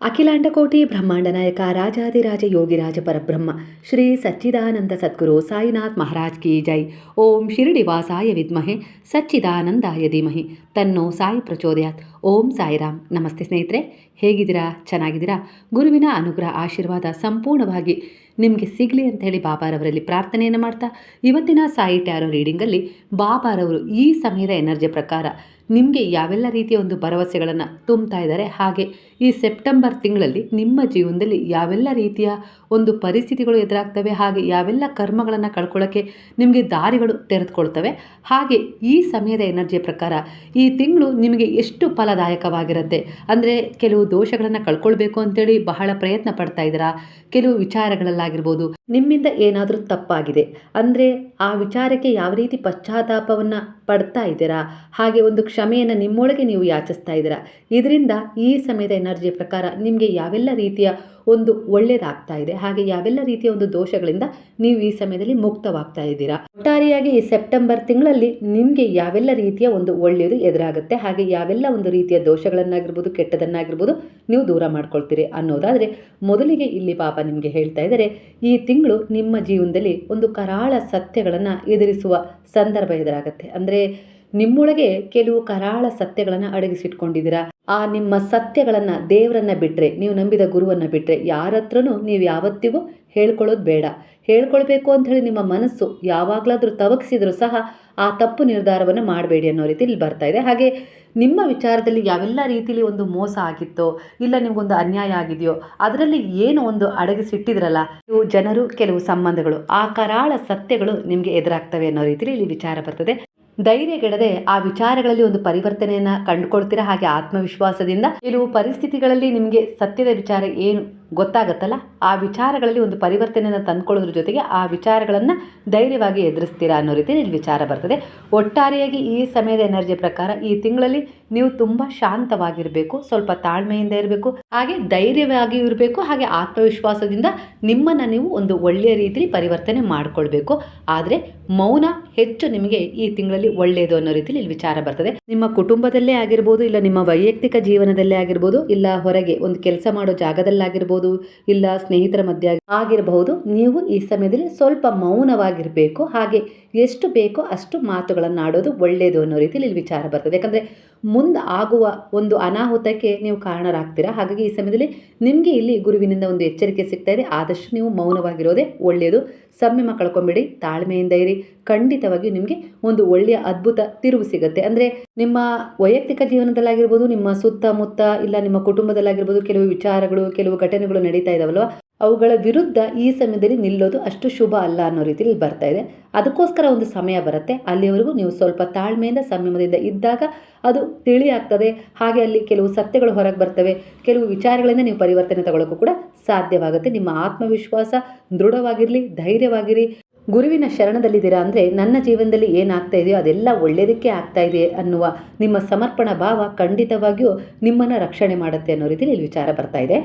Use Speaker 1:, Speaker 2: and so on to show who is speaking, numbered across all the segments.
Speaker 1: ಅಖಿಲಾಂಡಕೋಟಿ ಬ್ರಹ್ಮಾಂಡ ನಾಯಕ ರಾಜಾದಿರಾಜ ಯೋಗಿರಾಜ ಪರಬ್ರಹ್ಮ, ಶ್ರೀ ಸಚ್ಚಿದಾನಂದ ಸದ್ಗುರು ಸಾಯಿನಾಥ್ ಮಹಾರಾಜ್ ಕಿ ಜೈ. ಓಂ ಶಿರಡಿವಾಸಾಯ ವಿದ್ಮಹೆ, ಸಚ್ಚಿದಾನಂದಾಯ ಧೀಮಹಿ. ತನ್ನೋ ಸಾಯಿ ಪ್ರಚೋದಯಾತ್. ಓಂ ಸಾಯಿರಾಮ್. ನಮಸ್ತೆ ಸ್ನೇಹಿತರೆ, ಹೇಗಿದ್ದೀರಾ? ಚೆನ್ನಾಗಿದ್ದೀರಾ? ಗುರುವಿನ ಅನುಗ್ರಹ ಆಶೀರ್ವಾದ ಸಂಪೂರ್ಣವಾಗಿ ನಿಮಗೆ ಸಿಗಲಿ ಅಂತ ಹೇಳಿ ಬಾಬಾರವರಲ್ಲಿ ಪ್ರಾರ್ಥನೆಯನ್ನು ಮಾಡ್ತಾ, ಇವತ್ತಿನ ಸಾಯಿ ಟ್ಯಾರೋ ರೀಡಿಂಗಲ್ಲಿ ಬಾಬಾರವರು ಈ ಸಮಯದ ಎನರ್ಜಿ ಪ್ರಕಾರ ನಿಮಗೆ ಯಾವೆಲ್ಲ ರೀತಿಯ ಒಂದು ಭರವಸೆಗಳನ್ನು ತುಂಬ್ತಾ ಇದ್ದಾರೆ? ಹಾಗೆ ಈ ಸೆಪ್ಟೆಂಬರ್ ತಿಂಗಳಲ್ಲಿ ನಿಮ್ಮ ಜೀವನದಲ್ಲಿ ಯಾವೆಲ್ಲ ರೀತಿಯ ಒಂದು ಪರಿಸ್ಥಿತಿಗಳು ಎದುರಾಗ್ತವೆ? ಹಾಗೆ ಯಾವೆಲ್ಲ ಕರ್ಮಗಳನ್ನು ಕಳ್ಕೊಳ್ಳೋಕ್ಕೆ ನಿಮಗೆ ದಾರಿಗಳು ತೆರೆದುಕೊಳ್ತವೆ? ಹಾಗೆ ಈ ಸಮಯದ ಎನರ್ಜಿಯ ಪ್ರಕಾರ ಈ ತಿಂಗಳು ನಿಮಗೆ ಎಷ್ಟು ಫಲದಾಯಕವಾಗಿರುತ್ತೆ? ಅಂದರೆ ಕೆಲವು ದೋಷಗಳನ್ನು ಕಳ್ಕೊಳ್ಬೇಕು ಅಂತೇಳಿ ಬಹಳ ಪ್ರಯತ್ನ ಪಡ್ತಾ ಇದ್ದೀರಾ? ಕೆಲವು ವಿಚಾರಗಳಲ್ಲಾಗಿರ್ಬೋದು. ನಿಮ್ಮಿಂದ ಏನಾದರೂ ತಪ್ಪಾಗಿದೆ? ಅಂದರೆ ಆ ವಿಚಾರಕ್ಕೆ ಯಾವ ರೀತಿ ಪಶ್ಚಾತ್ತಾಪವನ್ನು ಪಡ್ತಾ ಇದ್ದೀರಾ? ಹಾಗೆ ಒಂದು ಕ್ಷಮೆಯನ್ನು ನಿಮ್ಮೊಳಗೆ ನೀವು ಯಾಚಿಸ್ತಾ ಇದ್ದೀರಾ? ಇದರಿಂದ ಈ ಸಮಯದ ಎನರ್ಜಿ ಪ್ರಕಾರ ನಿಮಗೆ ಯಾವೆಲ್ಲ ರೀತಿಯ ಒಂದು ಒಳ್ಳೆಯದಾಗ್ತಾ ಇದೆ, ಹಾಗೆ ಯಾವೆಲ್ಲ ರೀತಿಯ ಒಂದು ದೋಷಗಳಿಂದ ನೀವು ಈ ಸಮಯದಲ್ಲಿ ಮುಕ್ತವಾಗ್ತಾ ಇದ್ದೀರಾ? ಒಟ್ಟಾರೆಯಾಗಿ ಈ ಸೆಪ್ಟೆಂಬರ್ ತಿಂಗಳಲ್ಲಿ ನಿಮಗೆ ಯಾವೆಲ್ಲ ರೀತಿಯ ಒಂದು ಒಳ್ಳೆಯದು ಎದುರಾಗುತ್ತೆ, ಹಾಗೆ ಯಾವೆಲ್ಲ ಒಂದು ರೀತಿಯ ದೋಷಗಳನ್ನಾಗಿರ್ಬೋದು, ಕೆಟ್ಟದನ್ನಾಗಿರ್ಬೋದು ನೀವು ದೂರ ಮಾಡ್ಕೊಳ್ತೀರಿ ಅನ್ನೋದಾದರೆ ಮೊದಲಿಗೆ ಇಲ್ಲಿ ಪಾಪ ನಿಮಗೆ ಹೇಳ್ತಾ ಇದ್ದಾರೆ, ಈ ತಿಂಗಳು ನಿಮ್ಮ ಜೀವನದಲ್ಲಿ ಒಂದು ಕರಾಳ ಸತ್ಯಗಳನ್ನು ಎದುರಿಸುವ ಸಂದರ್ಭ ಎದುರಾಗುತ್ತೆ. ಅಂದರೆ ನಿಮ್ಮೊಳಗೆ ಕೆಲವು ಕರಾಳ ಸತ್ಯಗಳನ್ನು ಅಡಗಿಸಿಟ್ಕೊಂಡಿದ್ದೀರಾ? ಆ ನಿಮ್ಮ ಸತ್ಯಗಳನ್ನು ದೇವರನ್ನ ಬಿಟ್ಟರೆ ನೀವು ನಂಬಿದ ಗುರುವನ್ನು ಬಿಟ್ಟರೆ ಯಾರ ನೀವು ಯಾವತ್ತಿಗೂ ಹೇಳ್ಕೊಳ್ಳೋದು ಬೇಡ. ಹೇಳ್ಕೊಳ್ಬೇಕು ಅಂತ ಹೇಳಿ ನಿಮ್ಮ ಮನಸ್ಸು ಯಾವಾಗಲಾದರೂ ತವಕಿಸಿದರೂ ಸಹ ಆ ತಪ್ಪು ನಿರ್ಧಾರವನ್ನು ಮಾಡಬೇಡಿ ಅನ್ನೋ ರೀತಿ ಇಲ್ಲಿ ಬರ್ತಾ ಇದೆ. ಹಾಗೆ ನಿಮ್ಮ ವಿಚಾರದಲ್ಲಿ ಯಾವೆಲ್ಲ ರೀತಿಯಲ್ಲಿ ಒಂದು ಮೋಸ ಆಗಿತ್ತೋ, ಇಲ್ಲ ನಿಮಗೊಂದು ಅನ್ಯಾಯ ಆಗಿದೆಯೋ, ಅದರಲ್ಲಿ ಏನು ಒಂದು ಅಡಗಿಸಿಟ್ಟಿದ್ರಲ್ಲ, ಇವು ಜನರು, ಕೆಲವು ಸಂಬಂಧಗಳು, ಆ ಕರಾಳ ಸತ್ಯಗಳು ನಿಮಗೆ ಎದುರಾಗ್ತವೆ ಅನ್ನೋ ರೀತಿಯಲ್ಲಿ ಇಲ್ಲಿ ವಿಚಾರ ಬರ್ತದೆ. ಧೈರ್ಯಗೆಡದೆ ಆ ವಿಚಾರಗಳಲ್ಲಿ ಒಂದು ಪರಿವರ್ತನೆಯನ್ನು ಕಂಡುಕೊಳ್ತೀರಾ ಹಾಗೆ ಆತ್ಮವಿಶ್ವಾಸದಿಂದ ಕೆಲವು ಪರಿಸ್ಥಿತಿಗಳಲ್ಲಿ ನಿಮಗೆ ಸತ್ಯದ ವಿಚಾರ ಏನು? ಗೊತ್ತಾಗತ್ತಲ್ಲ? ಆ ವಿಚಾರಗಳಲ್ಲಿ ಒಂದು ಪರಿವರ್ತನೆಯನ್ನು ತಂದ್ಕೊಳ್ಳೋದ್ರ ಜೊತೆಗೆ ಆ ವಿಚಾರಗಳನ್ನು ಧೈರ್ಯವಾಗಿ ಎದುರಿಸ್ತೀರಾ ಅನ್ನೋ ರೀತಿ ಇಲ್ಲಿ ವಿಚಾರ ಬರ್ತದೆ. ಒಟ್ಟಾರೆಯಾಗಿ ಈ ಸಮಯದ ಎನರ್ಜಿ ಪ್ರಕಾರ ಈ ತಿಂಗಳಲ್ಲಿ ನೀವು ತುಂಬ ಶಾಂತವಾಗಿರಬೇಕು, ಸ್ವಲ್ಪ ತಾಳ್ಮೆಯಿಂದ ಇರಬೇಕು, ಹಾಗೆ ಧೈರ್ಯವಾಗಿ ಇರಬೇಕು, ಹಾಗೆ ಆತ್ಮವಿಶ್ವಾಸದಿಂದ ನಿಮ್ಮನ್ನು ನೀವು ಒಂದು ಒಳ್ಳೆಯ ರೀತಿಯಲ್ಲಿ ಪರಿವರ್ತನೆ ಮಾಡಿಕೊಳ್ಬೇಕು. ಆದರೆ ಮೌನ ಹೆಚ್ಚು ನಿಮಗೆ ಈ ತಿಂಗಳಲ್ಲಿ ಒಳ್ಳೆಯದು ಅನ್ನೋ ರೀತಿಯಲ್ಲಿ ಇಲ್ಲಿ ವಿಚಾರ ಬರ್ತದೆ. ನಿಮ್ಮ ಕುಟುಂಬದಲ್ಲೇ ಆಗಿರ್ಬೋದು, ಇಲ್ಲ ನಿಮ್ಮ ವೈಯಕ್ತಿಕ ಜೀವನದಲ್ಲೇ ಆಗಿರ್ಬೋದು, ಇಲ್ಲ ಹೊರಗೆ ಒಂದು ಕೆಲಸ ಮಾಡೋ ಜಾಗದಲ್ಲಾಗಿರ್ಬೋದು ಇಲ್ಲ ಸ್ನೇಹಿತರ ಮಧ್ಯೆ ಆಗಿರಬಹುದು, ನೀವು ಈ ಸಮಯದಲ್ಲಿ ಸ್ವಲ್ಪ ಮೌನವಾಗಿರಬೇಕು. ಹಾಗೆ ಎಷ್ಟು ಬೇಕೋ ಅಷ್ಟು ಮಾತುಗಳನ್ನು ಆಡೋದು ಒಳ್ಳೆಯದು ಅನ್ನೋ ರೀತಿಯಲ್ಲಿ ಇಲ್ಲಿ ವಿಚಾರ ಬರ್ತದೆ. ಯಾಕಂದರೆ ಮುಂದೆ ಆಗುವ ಒಂದು ಅನಾಹುತಕ್ಕೆ ನೀವು ಕಾರಣರಾಗ್ತೀರಾ? ಹಾಗಾಗಿ ಈ ಸಮಯದಲ್ಲಿ ನಿಮಗೆ ಇಲ್ಲಿ ಗುರುವಿನಿಂದ ಒಂದು ಎಚ್ಚರಿಕೆ ಸಿಗ್ತಾ ಇದೆ. ಆದಷ್ಟು ನೀವು ಮೌನವಾಗಿರೋದೇ ಒಳ್ಳೆಯದು. ಸಂಯಮ ಕಳ್ಕೊಂಬಿಡಿ, ತಾಳ್ಮೆಯಿಂದ ಇರಿ. ಖಂಡಿತವಾಗಿಯೂ ನಿಮಗೆ ಒಂದು ಒಳ್ಳೆಯ ಅದ್ಭುತ ತಿರುವು ಸಿಗುತ್ತೆ. ಅಂದರೆ ನಿಮ್ಮ ವೈಯಕ್ತಿಕ ಜೀವನದಲ್ಲಾಗಿರ್ಬೋದು, ನಿಮ್ಮ ಸುತ್ತಮುತ್ತ ಇಲ್ಲ ನಿಮ್ಮ ಕುಟುಂಬದಲ್ಲಾಗಿರ್ಬೋದು, ಕೆಲವು ವಿಚಾರಗಳು, ಕೆಲವು ಘಟನೆಗಳು ನಡೀತಾ ಇದಾವಲ್ವ? ಅವುಗಳ ವಿರುದ್ಧ ಈ ಸಮಯದಲ್ಲಿ ನಿಲ್ಲೋದು ಅಷ್ಟು ಶುಭ ಅಲ್ಲ ಅನ್ನೋ ರೀತಿಯಲ್ಲಿ ಬರ್ತಾ ಇದೆ. ಅದಕ್ಕೋಸ್ಕರ ಒಂದು ಸಮಯ ಬರುತ್ತೆ. ಅಲ್ಲಿವರೆಗೂ ನೀವು ಸ್ವಲ್ಪ ತಾಳ್ಮೆಯಿಂದ, ಸಂಯಮದಿಂದ ಇದ್ದಾಗ ಅದು ತಿಳಿ ಆಗ್ತದೆ ಹಾಗೆ ಅಲ್ಲಿ ಕೆಲವು ಸತ್ಯಗಳು ಹೊರಗೆ ಬರ್ತವೆ. ಕೆಲವು ವಿಚಾರಗಳಿಂದ ನೀವು ಪರಿವರ್ತನೆ ತಗೊಳ್ಳೋಕ್ಕೂ ಕೂಡ ಸಾಧ್ಯವಾಗುತ್ತೆ. ನಿಮ್ಮ ಆತ್ಮವಿಶ್ವಾಸ ದೃಢವಾಗಿರಲಿ, ಧೈರ್ಯವಾಗಿರಿ. ಗುರುವಿನ ಶರಣದಲ್ಲಿದ್ದೀರಾ ಅಂದರೆ ನನ್ನ ಜೀವನದಲ್ಲಿ ಏನಾಗ್ತಾ ಇದೆಯೋ ಅದೆಲ್ಲ ಒಳ್ಳೆಯದಕ್ಕೆ ಆಗ್ತಾ ಇದೆ ಅನ್ನುವ ನಿಮ್ಮ ಸಮರ್ಪಣಾ ಭಾವ ಖಂಡಿತವಾಗಿಯೂ ನಿಮ್ಮನ್ನು ರಕ್ಷಣೆ ಮಾಡುತ್ತೆ ಅನ್ನೋ ರೀತಿಯಲ್ಲಿ ವಿಚಾರ ಬರ್ತಾ ಇದೆ.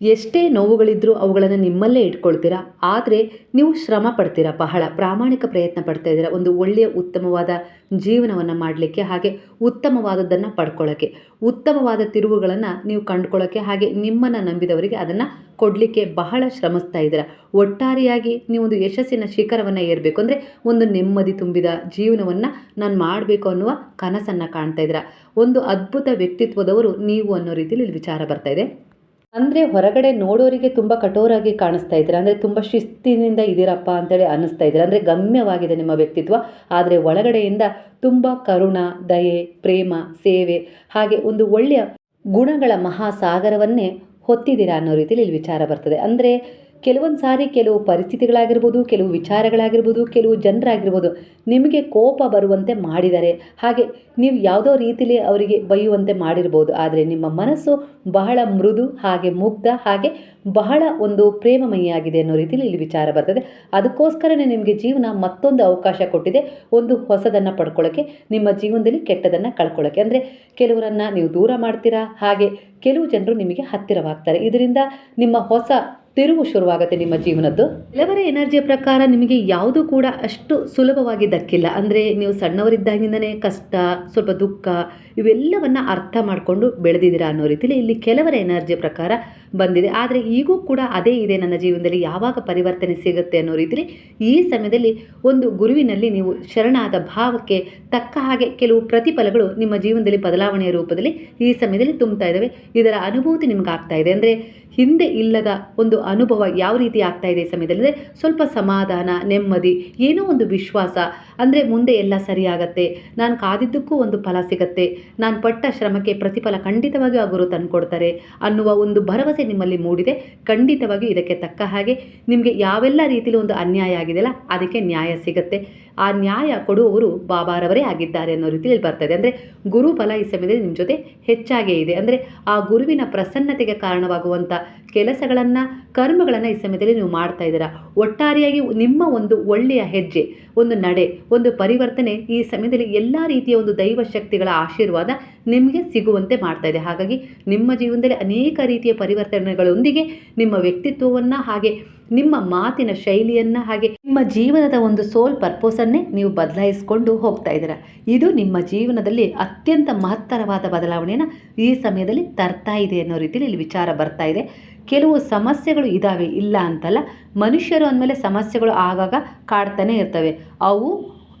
Speaker 1: ಎಷ್ಟೇ ನೋವುಗಳಿದ್ದರೂ ಅವುಗಳನ್ನು ನಿಮ್ಮಲ್ಲೇ ಇಟ್ಕೊಳ್ತೀರಾ? ಆದರೆ ನೀವು ಶ್ರಮ ಪಡ್ತೀರಾ? ಬಹಳ ಪ್ರಾಮಾಣಿಕ ಪ್ರಯತ್ನ ಪಡ್ತಾ ಇದ್ದೀರಾ? ಒಂದು ಒಳ್ಳೆಯ ಉತ್ತಮವಾದ ಜೀವನವನ್ನು ಮಾಡಲಿಕ್ಕೆ ಹಾಗೆ ಉತ್ತಮವಾದದ್ದನ್ನು ಪಡ್ಕೊಳ್ಳೋಕ್ಕೆ ಉತ್ತಮವಾದ ತಿರುವುಗಳನ್ನು ನೀವು ಕಂಡುಕೊಳ್ಳೋಕ್ಕೆ ಹಾಗೆ ನಿಮ್ಮನ್ನು ನಂಬಿದವರಿಗೆ ಅದನ್ನು ಕೊಡಲಿಕ್ಕೆ ಬಹಳ ಶ್ರಮಿಸ್ತಾ ಇದ್ದೀರಾ? ಒಟ್ಟಾರೆಯಾಗಿ ನೀವೊಂದು ಯಶಸ್ಸಿನ ಶಿಖರವನ್ನು ಏರಬೇಕು ಅಂದರೆ ಒಂದು ನೆಮ್ಮದಿ ತುಂಬಿದ ಜೀವನವನ್ನು ನಾನು ಮಾಡಬೇಕು ಅನ್ನುವ ಕನಸನ್ನು ಕಾಣ್ತಾ ಇದ್ದೀರಾ? ಒಂದು ಅದ್ಭುತ ವ್ಯಕ್ತಿತ್ವದವರು ನೀವು ಅನ್ನೋ ರೀತಿಯಲ್ಲಿ ವಿಚಾರ ಬರ್ತಾ ಇದೆ. ಅಂದರೆ ಹೊರಗಡೆ ನೋಡೋರಿಗೆ ತುಂಬ ಕಠೋರಾಗಿ ಕಾಣಿಸ್ತಾ ಇದ್ದೀರಾ? ಅಂದರೆ ತುಂಬ ಶಿಸ್ತಿನಿಂದ ಇದ್ದೀರಪ್ಪ ಅಂತೇಳಿ ಅನ್ನಿಸ್ತಾ ಇದ್ದೀರಾ? ಅಂದರೆ ಗಮ್ಯವಾಗಿದೆ ನಿಮ್ಮ ವ್ಯಕ್ತಿತ್ವ, ಆದರೆ ಒಳಗಡೆಯಿಂದ ತುಂಬ ಕರುಣ, ದಯೆ, ಪ್ರೇಮ, ಸೇವೆ, ಹಾಗೆ ಒಂದು ಒಳ್ಳೆಯ ಗುಣಗಳ ಮಹಾಸಾಗರವನ್ನೇ ಹೊತ್ತಿದ್ದೀರಾ ಅನ್ನೋ ರೀತಿಯಲ್ಲಿ ಇಲ್ಲಿ ವಿಚಾರ ಬರ್ತದೆ. ಅಂದರೆ ಕೆಲವೊಂದು ಸಾರಿ ಕೆಲವು ಪರಿಸ್ಥಿತಿಗಳಾಗಿರ್ಬೋದು, ಕೆಲವು ವಿಚಾರಗಳಾಗಿರ್ಬೋದು, ಕೆಲವು ಜನರಾಗಿರ್ಬೋದು, ನಿಮಗೆ ಕೋಪ ಬರುವಂತೆ ಮಾಡಿದ್ದಾರೆ ಹಾಗೆ ನೀವು ಯಾವುದೋ ರೀತಿಲಿ ಅವರಿಗೆ ಬೈಯುವಂತೆ ಮಾಡಿರ್ಬೋದು, ಆದರೆ ನಿಮ್ಮ ಮನಸ್ಸು ಬಹಳ ಮೃದು, ಹಾಗೆ ಮುಗ್ಧ, ಹಾಗೆ ಬಹಳ ಒಂದು ಪ್ರೇಮಮಯಿಯಾಗಿದೆ ಅನ್ನೋ ರೀತಿಯಲ್ಲಿ ಇಲ್ಲಿ ವಿಚಾರ ಬರ್ತದೆ. ಅದಕ್ಕೋಸ್ಕರನೇ ನಿಮಗೆ ಜೀವನ ಮತ್ತೊಂದು ಅವಕಾಶ ಕೊಟ್ಟಿದೆ, ಒಂದು ಹೊಸದನ್ನು ಪಡ್ಕೊಳ್ಳೋಕ್ಕೆ ನಿಮ್ಮ ಜೀವನದಲ್ಲಿ ಕೆಟ್ಟದನ್ನು ಕಳ್ಕೊಳ್ಳೋಕ್ಕೆ ಅಂದರೆ ಕೆಲವರನ್ನು ನೀವು ದೂರ ಮಾಡ್ತೀರಾ, ಹಾಗೆ ಕೆಲವು ಜನರು ನಿಮಗೆ ಹತ್ತಿರವಾಗ್ತಾರೆ. ಇದರಿಂದ ನಿಮ್ಮ ಹೊಸ ತಿರುವು ಶುರುವಾಗುತ್ತೆ ನಿಮ್ಮ ಜೀವನದ್ದು. ಕೆಲವರ ಎನರ್ಜಿಯ ಪ್ರಕಾರ ನಿಮಗೆ ಯಾವುದು ಕೂಡ ಅಷ್ಟು ಸುಲಭವಾಗಿ ದಕ್ಕಿಲ್ಲ ಅಂದರೆ ನೀವು ಸಣ್ಣವರಿದ್ದಾಗಿಂದನೇ ಕಷ್ಟ, ಸ್ವಲ್ಪ ದುಃಖ ಇವೆಲ್ಲವನ್ನ ಅರ್ಥ ಮಾಡಿಕೊಂಡು ಬೆಳೆದಿದ್ದೀರಾ ಅನ್ನೋ ರೀತಿಯಲ್ಲಿ ಇಲ್ಲಿ ಕೆಲವರ ಎನರ್ಜಿಯ ಪ್ರಕಾರ ಬಂದಿದೆ. ಆದರೆ ಈಗೂ ಕೂಡ ಅದೇ ಇದೆ ನನ್ನ ಜೀವನದಲ್ಲಿ. ಯಾವಾಗ ಪರಿವರ್ತನೆ ಸಿಗುತ್ತೆ ಅನ್ನೋ ರೀತಿಯಲ್ಲಿ ಈ ಸಮಯದಲ್ಲಿ ಒಂದು ಗುರುವಿನಲ್ಲಿ ನೀವು ಶರಣಾದ ಭಾವಕ್ಕೆ ತಕ್ಕ ಹಾಗೆ ಕೆಲವು ಪ್ರತಿಫಲಗಳು ನಿಮ್ಮ ಜೀವನದಲ್ಲಿ ಬದಲಾವಣೆಯ ರೂಪದಲ್ಲಿ ಈ ಸಮಯದಲ್ಲಿ ತುಂಬ್ತಾ ಇದ್ದಾವೆ. ಇದರ ಅನುಭೂತಿ ನಿಮ್ಗೆ ಆಗ್ತಾ ಇದೆ. ಅಂದರೆ ಹಿಂದೆ ಇಲ್ಲದ ಒಂದು ಅನುಭವ ಯಾವ ರೀತಿ ಆಗ್ತಾ ಇದೆ ಸಮಯದಲ್ಲಿ ಸ್ವಲ್ಪ ಸಮಾಧಾನ, ನೆಮ್ಮದಿ, ಏನೋ ಒಂದು ವಿಶ್ವಾಸ. ಅಂದರೆ ಮುಂದೆ ಎಲ್ಲ ಸರಿಯಾಗತ್ತೆ. ನಾನು ಕಾದಿದ್ದಕ್ಕೂ ಒಂದು ಫಲ ಸಿಗತ್ತೆ. ನಾನು ಪಟ್ಟ ಶ್ರಮಕ್ಕೆ ಪ್ರತಿಫಲ ಖಂಡಿತವಾಗಿಯೂ ಆ ಗುರು ತಂದುಕೊಡ್ತಾರೆ ಅನ್ನುವ ಒಂದು ಭರವಸೆ ನಿಮ್ಮಲ್ಲಿ ಮೂಡಿದೆ. ಖಂಡಿತವಾಗಿಯೂ ಇದಕ್ಕೆ ತಕ್ಕ ಹಾಗೆ ನಿಮಗೆ ಯಾವೆಲ್ಲ ರೀತಿಯಲ್ಲಿ ಒಂದು ಅನ್ಯಾಯ ಆಗಿದೆಯಲ್ಲ, ಅದಕ್ಕೆ ನ್ಯಾಯ ಸಿಗತ್ತೆ. ಆ ನ್ಯಾಯ ಕೊಡುವವರು ಬಾಬಾರವರೇ ಆಗಿದ್ದಾರೆ ಅನ್ನೋ ರೀತಿಯಲ್ಲಿ ಬರ್ತದೆ. ಅಂದರೆ ಗುರು ಫಲ ಈ ಸಮಯದಲ್ಲಿ ನಿಮ್ಮ ಜೊತೆ ಹೆಚ್ಚಾಗೇ ಇದೆ. ಅಂದರೆ ಆ ಗುರುವಿನ ಪ್ರಸನ್ನತೆಗೆ ಕಾರಣವಾಗುವಂಥ ಕೆಲಸಗಳನ್ನು, ಕರ್ಮಗಳನ್ನು ಈ ಸಮಯದಲ್ಲಿ ನೀವು ಮಾಡ್ತಾ ಇದ್ದೀರಾ? ಒಟ್ಟಾರೆಯಾಗಿ ನಿಮ್ಮ ಒಂದು ಒಳ್ಳೆಯ ಹೆಜ್ಜೆ, ಒಂದು ನಡೆ, ಒಂದು ಪರಿವರ್ತನೆ ಈ ಸಮಯದಲ್ಲಿ ಎಲ್ಲ ರೀತಿಯ ಒಂದು ದೈವ ಶಕ್ತಿಗಳ ಆಶೀರ್ವಾದ ನಿಮಗೆ ಸಿಗುವಂತೆ ಮಾಡ್ತಾ ಇದೆ. ಹಾಗಾಗಿ ನಿಮ್ಮ ಜೀವನದಲ್ಲಿ ಅನೇಕ ರೀತಿಯ ಪರಿವರ್ತನೆಗಳೊಂದಿಗೆ ನಿಮ್ಮ ವ್ಯಕ್ತಿತ್ವವನ್ನು ಹಾಗೆ ನಿಮ್ಮ ಮಾತಿನ ಶೈಲಿಯನ್ನು ಹಾಗೆ ನಿಮ್ಮ ಜೀವನದ ಒಂದು ಸೋಲ್ ಪರ್ಪೋಸನ್ನೇ ನೀವು ಬದಲಾಯಿಸಿಕೊಂಡು ಹೋಗ್ತಾ ಇದ್ದೀರಾ. ಇದು ನಿಮ್ಮ ಜೀವನದಲ್ಲಿ ಅತ್ಯಂತ ಮಹತ್ತರವಾದ ಬದಲಾವಣೆಯನ್ನು ಈ ಸಮಯದಲ್ಲಿ ತರ್ತಾ ಇದೆ ಅನ್ನೋ ರೀತಿಯಲ್ಲಿ ಇಲ್ಲಿ ವಿಚಾರ ಬರ್ತಾ ಇದೆ. ಕೆಲವು ಸಮಸ್ಯೆಗಳು ಇದ್ದಾವೆ ಇಲ್ಲ ಅಂತಲ್ಲ, ಮನುಷ್ಯರು ಅಂದಮೇಲೆ ಸಮಸ್ಯೆಗಳು ಆಗಾಗ ಕಾಡ್ತಾನೆ ಇರ್ತವೆ. ಅವು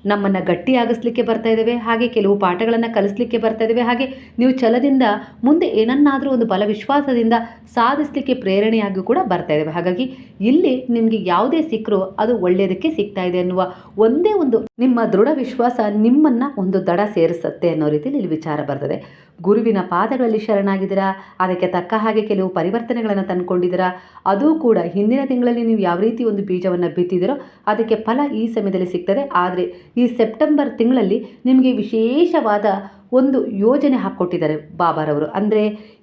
Speaker 1: ನಮ್ಮನ್ನು ಗಟ್ಟಿಯಾಗಿಸ್ಲಿಕ್ಕೆ ಬರ್ತಾ ಇದ್ದಾವೆ ಹಾಗೆ ಕೆಲವು ಪಾಠಗಳನ್ನು ಕಲಿಸ್ಲಿಕ್ಕೆ ಬರ್ತಾ ಇದ್ದಾವೆ ಹಾಗೆ ನೀವು ಛಲದಿಂದ ಮುಂದೆ ಏನನ್ನಾದರೂ ಒಂದು ಬಲ ವಿಶ್ವಾಸದಿಂದ ಸಾಧಿಸಲಿಕ್ಕೆ ಪ್ರೇರಣೆಯಾಗಿ ಕೂಡ ಬರ್ತಾ ಇದ್ದಾವೆ ಹಾಗಾಗಿ ಇಲ್ಲಿ ನಿಮಗೆ ಯಾವುದೇ ಸಿಕ್ಕರೂ ಅದು ಒಳ್ಳೆಯದಕ್ಕೆ ಸಿಗ್ತಾ ಇದೆ ಅನ್ನುವ ಒಂದೇ ಒಂದು ನಿಮ್ಮ ದೃಢ ವಿಶ್ವಾಸ ನಿಮ್ಮನ್ನು ಒಂದು ದಡ ಸೇರಿಸುತ್ತೆ ಅನ್ನೋ ರೀತಿಯಲ್ಲಿ ಇಲ್ಲಿ ವಿಚಾರ ಬರ್ತದೆ. ಗುರುವಿನ ಪಾದಗಳಲ್ಲಿ ಶರಣಾಗಿದ್ದೀರಾ? ಅದಕ್ಕೆ ತಕ್ಕ ಹಾಗೆ ಕೆಲವು ಪರಿವರ್ತನೆಗಳನ್ನು ತಂದುಕೊಂಡಿದ್ದೀರಾ? ಅದು ಕೂಡ ಹಿಂದಿನ ತಿಂಗಳಲ್ಲಿ ನೀವು ಯಾವ ರೀತಿ ಒಂದು ಬೀಜವನ್ನು ಬಿತ್ತಿದಿರೋ ಅದಕ್ಕೆ ಫಲ ಈ ಸಮಯದಲ್ಲಿ ಸಿಗ್ತದೆ. ಆದರೆ ಈ ಸೆಪ್ಟೆಂಬರ್ ತಿಂಗಳಲ್ಲಿ ನಿಮಗೆ ವಿಶೇಷವಾದ ಒಂದು ಯೋಜನೆ ಹಾಕ್ಕೊಟ್ಟಿದ್ದಾರೆ ಬಾಬಾರವರು. ಅಂದರೆ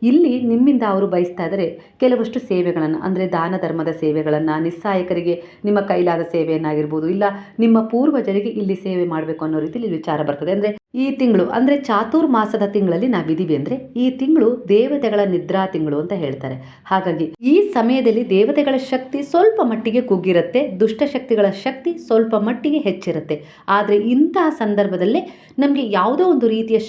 Speaker 1: ಇಲ್ಲಿ ನಿಮ್ಮಿಂದ ಅವರು ಬಯಸ್ತಾ ಇದ್ದಾರೆ ಕೆಲವಷ್ಟು ಸೇವೆಗಳನ್ನು, ಅಂದರೆ ದಾನ ಧರ್ಮದ ಸೇವೆಗಳನ್ನು ನಿಸ್ಸಹಾಯಕರಿಗೆ ನಿಮ್ಮ ಕೈಲಾದ ಸೇವೆಯನ್ನಾಗಿರ್ಬೋದು, ಇಲ್ಲ ನಿಮ್ಮ ಪೂರ್ವಜರಿಗೆ ಇಲ್ಲಿ ಸೇವೆ ಮಾಡಬೇಕು ಅನ್ನೋ ರೀತಿಯಲ್ಲಿ ವಿಚಾರ ಬರ್ತದೆ. ಅಂದರೆ ಈ ತಿಂಗಳು, ಅಂದರೆ ಚಾತುರ್ಮಾಸದ ತಿಂಗಳಲ್ಲಿ ನಾವಿದ್ದೀವಿ ಅಂದರೆ ಈ ತಿಂಗಳು ದೇವತೆಗಳ ನಿದ್ರಾ ತಿಂಗಳು ಅಂತ ಹೇಳ್ತಾರೆ. ಹಾಗಾಗಿ ಈ ಸಮಯದಲ್ಲಿ ದೇವತೆಗಳ ಶಕ್ತಿ ಸ್ವಲ್ಪ ಮಟ್ಟಿಗೆ ಕುಗ್ಗಿರುತ್ತೆ ದುಷ್ಟಶಕ್ತಿಗಳ ಶಕ್ತಿ ಸ್ವಲ್ಪ ಮಟ್ಟಿಗೆ ಹೆಚ್ಚಿರುತ್ತೆ. ಆದರೆ ಇಂತಹ ಸಂದರ್ಭದಲ್ಲೇ ನಮಗೆ ಯಾವುದೋ ಒಂದು ರೀತಿಯ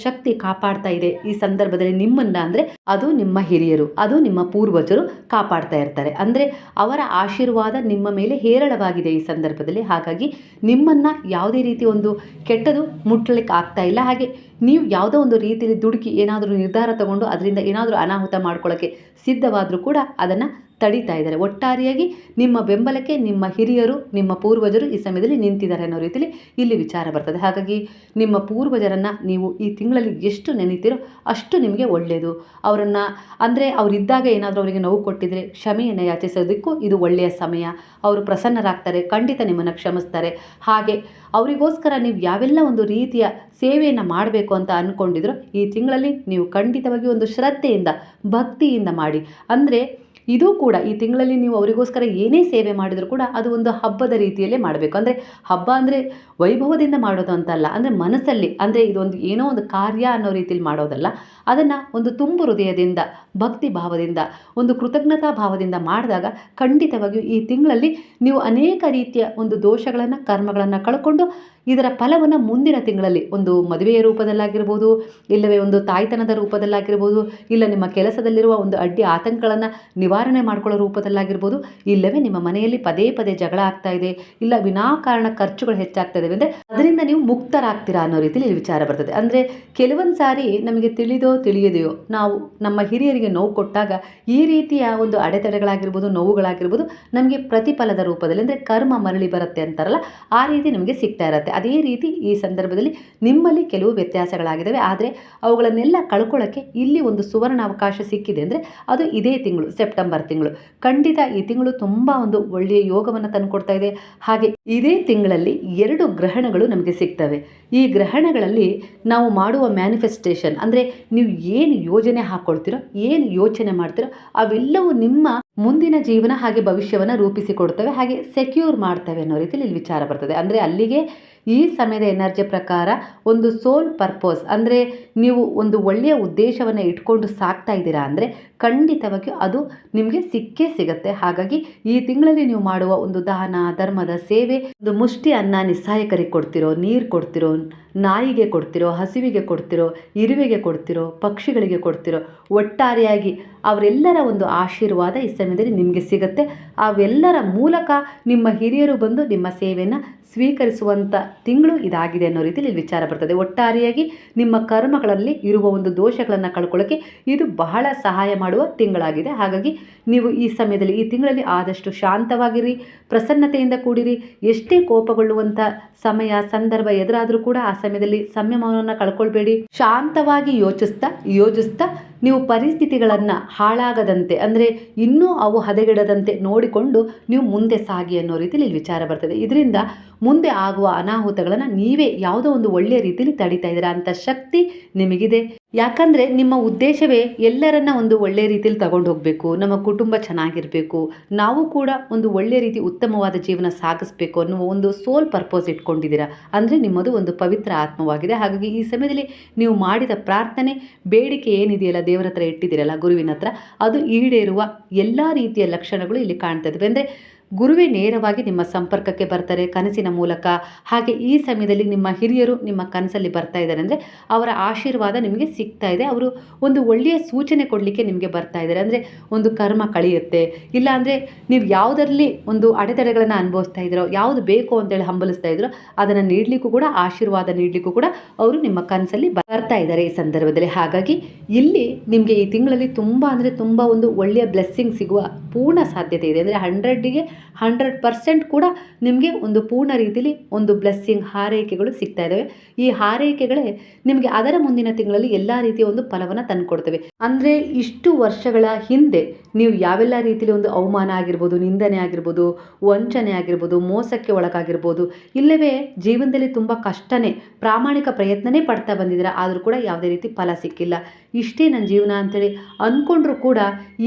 Speaker 1: ಕಾಪಾಡ್ತಾ ಇದೆ ಈ ಸಂದರ್ಭದಲ್ಲಿ ನಿಮ್ಮನ್ನ ಅಂದರೆ ಅದು ನಿಮ್ಮ ಹಿರಿಯರು, ಅದು ನಿಮ್ಮ ಪೂರ್ವಜರು ಕಾಪಾಡ್ತಾ ಇರ್ತಾರೆ. ಅಂದರೆ ಅವರ ಆಶೀರ್ವಾದ ನಿಮ್ಮ ಮೇಲೆ ಹೇರಳವಾಗಿದೆ ಈ ಸಂದರ್ಭದಲ್ಲಿ. ಹಾಗಾಗಿ ನಿಮ್ಮನ್ನ ಯಾವುದೇ ರೀತಿ ಒಂದು ಕೆಟ್ಟದು ಮುಟ್ಟಲಿಕ್ಕೆ ಆಗ್ತಾ ಇಲ್ಲ. ಹಾಗೆ ನೀವು ಯಾವುದೋ ಒಂದು ರೀತಿಯಲ್ಲಿ ದುಡುಕಿ ಏನಾದರೂ ನಿರ್ಧಾರ ತಗೊಂಡು ಅದರಿಂದ ಏನಾದರೂ ಅನಾಹುತ ಮಾಡ್ಕೊಳ್ಳೋಕ್ಕೆ ಸಿದ್ಧವಾದರೂ ಕೂಡ ಅದನ್ನು ತಡೀತಾ ಇದ್ದಾರೆ. ಒಟ್ಟಾರೆಯಾಗಿ ನಿಮ್ಮ ಬೆಂಬಲಕ್ಕೆ ನಿಮ್ಮ ಹಿರಿಯರು, ನಿಮ್ಮ ಪೂರ್ವಜರು ಈ ಸಮಯದಲ್ಲಿ ನಿಂತಿದ್ದಾರೆ ಅನ್ನೋ ರೀತಿಯಲ್ಲಿ ಇಲ್ಲಿ ವಿಚಾರ ಬರ್ತದೆ. ಹಾಗಾಗಿ ನಿಮ್ಮ ಪೂರ್ವಜರನ್ನು ನೀವು ಈ ತಿಂಗಳಲ್ಲಿ ಎಷ್ಟು ನೆನೀತೀರೋ ಅಷ್ಟು ನಿಮಗೆ ಒಳ್ಳೆಯದು. ಅವರನ್ನು ಅಂದರೆ ಅವರಿದ್ದಾಗ ಏನಾದರೂ ಅವರಿಗೆ ನೋವು ಕೊಟ್ಟಿದ್ರೆ ಕ್ಷಮೆಯನ್ನು ಯಾಚಿಸೋದಕ್ಕೂ ಇದು ಒಳ್ಳೆಯ ಸಮಯ. ಅವರು ಪ್ರಸನ್ನರಾಗ್ತಾರೆ, ಖಂಡಿತ ನಿಮ್ಮನ್ನು ಕ್ಷಮಿಸ್ತಾರೆ. ಹಾಗೆ ಅವರಿಗೋಸ್ಕರ ನೀವು ಯಾವೆಲ್ಲ ಒಂದು ರೀತಿಯ ಸೇವೆಯನ್ನು ಮಾಡಬೇಕು ಅಂತ ಅಂದ್ಕೊಂಡಿದ್ರು ಈ ತಿಂಗಳಲ್ಲಿ ನೀವು ಖಂಡಿತವಾಗಿ ಒಂದು ಶ್ರದ್ಧೆಯಿಂದ, ಭಕ್ತಿಯಿಂದ ಮಾಡಿ. ಅಂದರೆ ಇದು ಕೂಡ ಈ ತಿಂಗಳಲ್ಲಿ ನೀವು ಅವರಿಗೋಸ್ಕರ ಏನೇ ಸೇವೆ ಮಾಡಿದರೂ ಕೂಡ ಅದು ಒಂದು ಹಬ್ಬದ ರೀತಿಯಲ್ಲೇ ಮಾಡಬೇಕು. ಅಂದರೆ ಹಬ್ಬ ಅಂದರೆ ವೈಭವದಿಂದ ಮಾಡೋದು ಅಂತಲ್ಲ, ಅಂದರೆ ಮನಸ್ಸಲ್ಲಿ, ಅಂದರೆ ಇದೊಂದು ಏನೋ ಒಂದು ಕಾರ್ಯ ಅನ್ನೋ ರೀತಿಯಲ್ಲಿ ಮಾಡೋದಲ್ಲ, ಅದನ್ನು ಒಂದು ತುಂಬು ಹೃದಯದಿಂದ, ಭಕ್ತಿ ಭಾವದಿಂದ, ಒಂದು ಕೃತಜ್ಞತಾ ಭಾವದಿಂದ ಮಾಡಿದಾಗ ಖಂಡಿತವಾಗಿಯೂ ಈ ತಿಂಗಳಲ್ಲಿ ನೀವು ಅನೇಕ ರೀತಿಯ ಒಂದು ದೋಷಗಳನ್ನು, ಕರ್ಮಗಳನ್ನು ಕಳ್ಕೊಂಡು ಇದರ ಫಲವನ್ನು ಮುಂದಿನ ತಿಂಗಳಲ್ಲಿ ಒಂದು ಮದುವೆಯ ರೂಪದಲ್ಲಾಗಿರ್ಬೋದು, ಇಲ್ಲವೇ ಒಂದು ತಾಯ್ತನದ ರೂಪದಲ್ಲಾಗಿರ್ಬೋದು, ಇಲ್ಲ ನಿಮ್ಮ ಕೆಲಸದಲ್ಲಿರುವ ಒಂದು ಅಡ್ಡಿ ಆತಂಕಗಳನ್ನು ನಿವಾರಣೆ ಮಾಡ್ಕೊಳ್ಳೋ ರೂಪದಲ್ಲಾಗಿರ್ಬೋದು, ಇಲ್ಲವೇ ನಿಮ್ಮ ಮನೆಯಲ್ಲಿ ಪದೇ ಪದೇ ಜಗಳ ಆಗ್ತಾ ಇದೆ, ಇಲ್ಲ ವಿನಾಕಾರಣ ಖರ್ಚುಗಳು ಹೆಚ್ಚಾಗ್ತಾ ಇದಾವೆ ಅಂದರೆ ಅದರಿಂದ ನೀವು ಮುಕ್ತರಾಗ್ತೀರಾ ಅನ್ನೋ ರೀತಿಯಲ್ಲಿ ಈ ವಿಚಾರ ಬರ್ತದೆ. ಅಂದರೆ ಕೆಲವೊಂದು ಸಾರಿ ನಮಗೆ ತಿಳಿದೋ ತಿಳಿಯದೆಯೋ, ನಾವು ನಮ್ಮ ಹಿರಿಯರಿಗೆ ನೋವು ಕೊಟ್ಟಾಗ ಈ ರೀತಿಯ ಒಂದು ಅಡೆತಡೆಗಳಾಗಿರ್ಬೋದು, ನೋವುಗಳಾಗಿರ್ಬೋದು ನಮಗೆ ಪ್ರತಿಫಲದ ರೂಪದಲ್ಲಿ ಅಂದರೆ ಕರ್ಮ ಮರಳಿ ಬರುತ್ತೆ ಅಂತಾರಲ್ಲ, ಆ ರೀತಿ ನಮಗೆ ಸಿಗ್ತಾ ಇರುತ್ತೆ. ಅದೇ ರೀತಿ ಈ ಸಂದರ್ಭದಲ್ಲಿ ನಿಮ್ಮಲ್ಲಿ ಕೆಲವು ವ್ಯತ್ಯಾಸಗಳಾಗಿದ್ದಾವೆ ಆದರೆ ಅವುಗಳನ್ನೆಲ್ಲ ಕಳ್ಕೊಳ್ಳೋಕ್ಕೆ ಇಲ್ಲಿ ಒಂದು ಸುವರ್ಣ ಅವಕಾಶ ಸಿಕ್ಕಿದೆ ಅಂದರೆ ಅದು ಇದೇ ತಿಂಗಳು, ಸೆಪ್ಟೆಂಬರ್ ತಿಂಗಳು. ಖಂಡಿತ ಈ ತಿಂಗಳು ತುಂಬ ಒಂದು ಒಳ್ಳೆಯ ಯೋಗವನ್ನು ತಂದುಕೊಡ್ತಾ ಇದೆ. ಹಾಗೆ ಇದೇ ತಿಂಗಳಲ್ಲಿ ಎರಡು ಗ್ರಹಣಗಳು ನಮಗೆ ಸಿಗ್ತವೆ. ಈ ಗ್ರಹಣಗಳಲ್ಲಿ ನಾವು ಮಾಡುವ ಮ್ಯಾನಿಫೆಸ್ಟೇಷನ್ ಅಂದರೆ ನೀವು ಏನು ಯೋಜನೆ ಹಾಕ್ಕೊಳ್ತೀರೋ ಏನು ಯೋಚನೆ ಮಾಡ್ತೀರೋ, ಅವೆಲ್ಲವೂ ನಿಮ್ಮ ಮುಂದಿನ ಜೀವನ ಹಾಗೆ ಭವಿಷ್ಯವನ್ನು ರೂಪಿಸಿಕೊಡ್ತವೆ. ಹಾಗೆ ಸೆಕ್ಯೂರ್ ಮಾಡ್ತವೆ ಅನ್ನೋ ರೀತಿಯಲ್ಲಿ ಇಲ್ಲಿ ವಿಚಾರ ಬರ್ತದೆ. ಅಂದರೆ ಅಲ್ಲಿಗೆ ಈ ಸಮಯದ ಎನರ್ಜಿ ಪ್ರಕಾರ ಒಂದು ಸೋಲ್ ಪರ್ಪೋಸ್ ಅಂದರೆ ನೀವು ಒಂದು ಒಳ್ಳೆಯ ಉದ್ದೇಶವನ್ನು ಇಟ್ಕೊಂಡು ಸಾಕ್ತಾ ಇದ್ದೀರಾ ಅಂದರೆ ಖಂಡಿತವಾಗಿಯೂ ಅದು ನಿಮಗೆ ಸಿಕ್ಕೇ ಸಿಗುತ್ತೆ. ಹಾಗಾಗಿ ಈ ತಿಂಗಳಲ್ಲಿ ನೀವು ಮಾಡುವ ಒಂದು ದಾನ, ಧರ್ಮದ ಸೇವೆ, ಒಂದು ಮುಷ್ಟಿ ಅನ್ನ ನಿಸ್ಸಹಾಯಕರಿಗೆ ಕೊಡ್ತಿರೋ, ನೀರು ಕೊಡ್ತಿರೋ, ನಾಯಿಗೆ ಕೊಡ್ತಿರೋ, ಹಸಿವಿಗೆ ಕೊಡ್ತಿರೋ, ಇರುವೆಗೆ ಕೊಡ್ತಿರೋ, ಪಕ್ಷಿಗಳಿಗೆ ಕೊಡ್ತಿರೋ, ಒಟ್ಟಾರೆಯಾಗಿ ಅವರೆಲ್ಲರ ಒಂದು ಆಶೀರ್ವಾದ ಈ ಸಮಯದಲ್ಲಿ ನಿಮಗೆ ಸಿಗುತ್ತೆ. ಅವೆಲ್ಲರ ಮೂಲಕ ನಿಮ್ಮ ಹಿರಿಯರು ಬಂದು ನಿಮ್ಮ ಸೇವೆಯನ್ನು ಸ್ವೀಕರಿಸುವಂಥ ತಿಂಗಳು ಇದಾಗಿದೆ ಅನ್ನೋ ರೀತಿಯಲ್ಲಿ ವಿಚಾರ ಬರ್ತದೆ. ಒಟ್ಟಾರೆಯಾಗಿ ನಿಮ್ಮ ಕರ್ಮಗಳಲ್ಲಿ ಇರುವ ಒಂದು ದೋಷಗಳನ್ನು ಕಳ್ಕೊಳ್ಳೋಕ್ಕೆ ಇದು ಬಹಳ ಸಹಾಯ ಮಾಡುವ ತಿಂಗಳಾಗಿದೆ. ಹಾಗಾಗಿ ನೀವು ಈ ಸಮಯದಲ್ಲಿ, ಈ ತಿಂಗಳಲ್ಲಿ ಆದಷ್ಟು ಶಾಂತವಾಗಿರಿ, ಪ್ರಸನ್ನತೆಯಿಂದ ಕೂಡಿರಿ. ಎಷ್ಟೇ ಕೋಪಗೊಳ್ಳುವಂಥ ಸಮಯ, ಸಂದರ್ಭ ಎದುರಾದರೂ ಕೂಡ ಆ ಸಮಯದಲ್ಲಿ ಸಂಯಮವನ್ನು ಕಳ್ಕೊಳ್ಬೇಡಿ. ಶಾಂತವಾಗಿ ಯೋಚಿಸ್ತಾ ಯೋಚಿಸ್ತಾ ನೀವು ಪರಿಸ್ಥಿತಿಗಳನ್ನು ಹಾಳಾಗದಂತೆ, ಅಂದರೆ ಇನ್ನೂ ಅವು ಹದಗೆಡದಂತೆ ನೋಡಿಕೊಂಡು ನೀವು ಮುಂದೆ ಸಾಗಿ ಅನ್ನೋ ರೀತಿಯಲ್ಲಿ ಇಲ್ಲಿ ವಿಚಾರ ಬರ್ತದೆ. ಇದರಿಂದ ಮುಂದೆ ಆಗುವ ಅನಾಹುತಗಳನ್ನು ನೀವೇ ಯಾವುದೋ ಒಂದು ಒಳ್ಳೆಯ ರೀತಿಯಲ್ಲಿ ತಡಿತಾ ಇದ್ದೀರಾ ಅಂಥ ಶಕ್ತಿ ನಿಮಗಿದೆ. ಯಾಕಂದರೆ ನಿಮ್ಮ ಉದ್ದೇಶವೇ ಎಲ್ಲರನ್ನ ಒಂದು ಒಳ್ಳೆಯ ರೀತಿಯಲ್ಲಿ ತಗೊಂಡು ಹೋಗಬೇಕು, ನಮ್ಮ ಕುಟುಂಬ ಚೆನ್ನಾಗಿರಬೇಕು, ನಾವು ಕೂಡ ಒಂದು ಒಳ್ಳೆಯ ರೀತಿ ಉತ್ತಮವಾದ ಜೀವನ ಸಾಗಿಸ್ಬೇಕು ಅನ್ನುವ ಒಂದು ಸೋಲ್ ಪರ್ಪೋಸ್ ಇಟ್ಕೊಂಡಿದ್ದೀರಾ? ಅಂದರೆ ನಿಮ್ಮದು ಒಂದು ಪವಿತ್ರ ಆತ್ಮವಾಗಿದೆ. ಹಾಗಾಗಿ ಈ ಸಮಯದಲ್ಲಿ ನೀವು ಮಾಡಿದ ಪ್ರಾರ್ಥನೆ ಬೇಡಿಕೆ ಏನಿದೆಯಲ್ಲ, ದೇವರ ಹತ್ರ ಇಟ್ಟಿದ್ದೀರಲ್ಲ ಗುರುವಿನ ಅದು ಈಡೇರುವ ಎಲ್ಲ ರೀತಿಯ ಲಕ್ಷಣಗಳು ಇಲ್ಲಿ ಕಾಣ್ತಾ ಇದ್ದಾವೆ. ಅಂದರೆ ಗುರುವೇ ನೇರವಾಗಿ ನಿಮ್ಮ ಸಂಪರ್ಕಕ್ಕೆ ಬರ್ತಾರೆ ಕನಸಿನ ಮೂಲಕ. ಹಾಗೆ ಈ ಸಮಯದಲ್ಲಿ ನಿಮ್ಮ ಹಿರಿಯರು ನಿಮ್ಮ ಕನಸಲ್ಲಿ ಬರ್ತಾ ಇದ್ದಾರೆ ಅಂದರೆ ಅವರ ಆಶೀರ್ವಾದ ನಿಮಗೆ ಸಿಗ್ತಾ ಇದೆ. ಅವರು ಒಂದು ಒಳ್ಳೆಯ ಸೂಚನೆ ಕೊಡಲಿಕ್ಕೆ ನಿಮಗೆ ಬರ್ತಾ ಇದ್ದಾರೆ. ಅಂದರೆ ಒಂದು ಕರ್ಮ ಕಳೆಯುತ್ತೆ. ಇಲ್ಲ ಅಂದರೆ ನೀವು ಯಾವುದರಲ್ಲಿ ಒಂದು ಅಡೆತಡೆಗಳನ್ನು ಅನುಭವಿಸ್ತಾ ಇದ್ದೀರೋ, ಯಾವುದು ಬೇಕು ಅಂತೇಳಿ ಹಂಬಲಿಸ್ತಾ ಇದ್ರು ಅದನ್ನು ನೀಡಲಿಕ್ಕೂ ಕೂಡ, ಆಶೀರ್ವಾದ ನೀಡಲಿಕ್ಕೂ ಕೂಡ ಅವರು ನಿಮ್ಮ ಕನಸಲ್ಲಿ ಬರ್ತಾ ಇದ್ದಾರೆ ಈ ಸಂದರ್ಭದಲ್ಲಿ. ಹಾಗಾಗಿ ಇಲ್ಲಿ ನಿಮಗೆ ಈ ತಿಂಗಳಲ್ಲಿ ತುಂಬ ಅಂದರೆ ತುಂಬ ಒಂದು ಒಳ್ಳೆಯ ಬ್ಲೆಸ್ಸಿಂಗ್ ಸಿಗುವ ಪೂರ್ಣ ಸಾಧ್ಯತೆ ಇದೆ. ಅಂದರೆ ಹಂಡ್ರೆಡ್ಡಿಗೆ ಹಂಡ್ರೆಡ್ ಪರ್ಸೆಂಟ್ ಕೂಡ ನಿಮಗೆ ಒಂದು ಪೂರ್ಣ ರೀತಿಯಲ್ಲಿ ಒಂದು ಬ್ಲೆಸ್ಸಿಂಗ್ ಹಾರೈಕೆಗಳು ಸಿಗ್ತಾ ಇದ್ದಾವೆ ಈ ಹಾರೈಕೆಗಳೇ ನಿಮಗೆ ಅದರ ಮುಂದಿನ ತಿಂಗಳಲ್ಲಿ ಎಲ್ಲ ರೀತಿಯ ಒಂದು ಫಲವನ್ನು ತಂದುಕೊಡ್ತವೆ ಅಂದರೆ ಇಷ್ಟು ವರ್ಷಗಳ ಹಿಂದೆ ನೀವು ಯಾವೆಲ್ಲ ರೀತಿಯಲ್ಲಿ ಒಂದು ಅವಮಾನ ಆಗಿರ್ಬೋದು, ನಿಂದನೆ ಆಗಿರ್ಬೋದು, ವಂಚನೆ ಆಗಿರ್ಬೋದು, ಮೋಸಕ್ಕೆ ಒಳಗಾಗಿರ್ಬೋದು, ಇಲ್ಲವೇ ಜೀವನದಲ್ಲಿ ತುಂಬ ಕಷ್ಟನೇ, ಪ್ರಾಮಾಣಿಕ ಪ್ರಯತ್ನನೇ ಪಡ್ತಾ ಬಂದಿದ್ದೀರಾ, ಆದರೂ ಕೂಡ ಯಾವುದೇ ರೀತಿ ಫಲ ಸಿಕ್ಕಿಲ್ಲ. ಇಷ್ಟೇ ನನ್ನ ಜೀವನ ಅಂಥೇಳಿ ಅಂದ್ಕೊಂಡ್ರೂ ಕೂಡ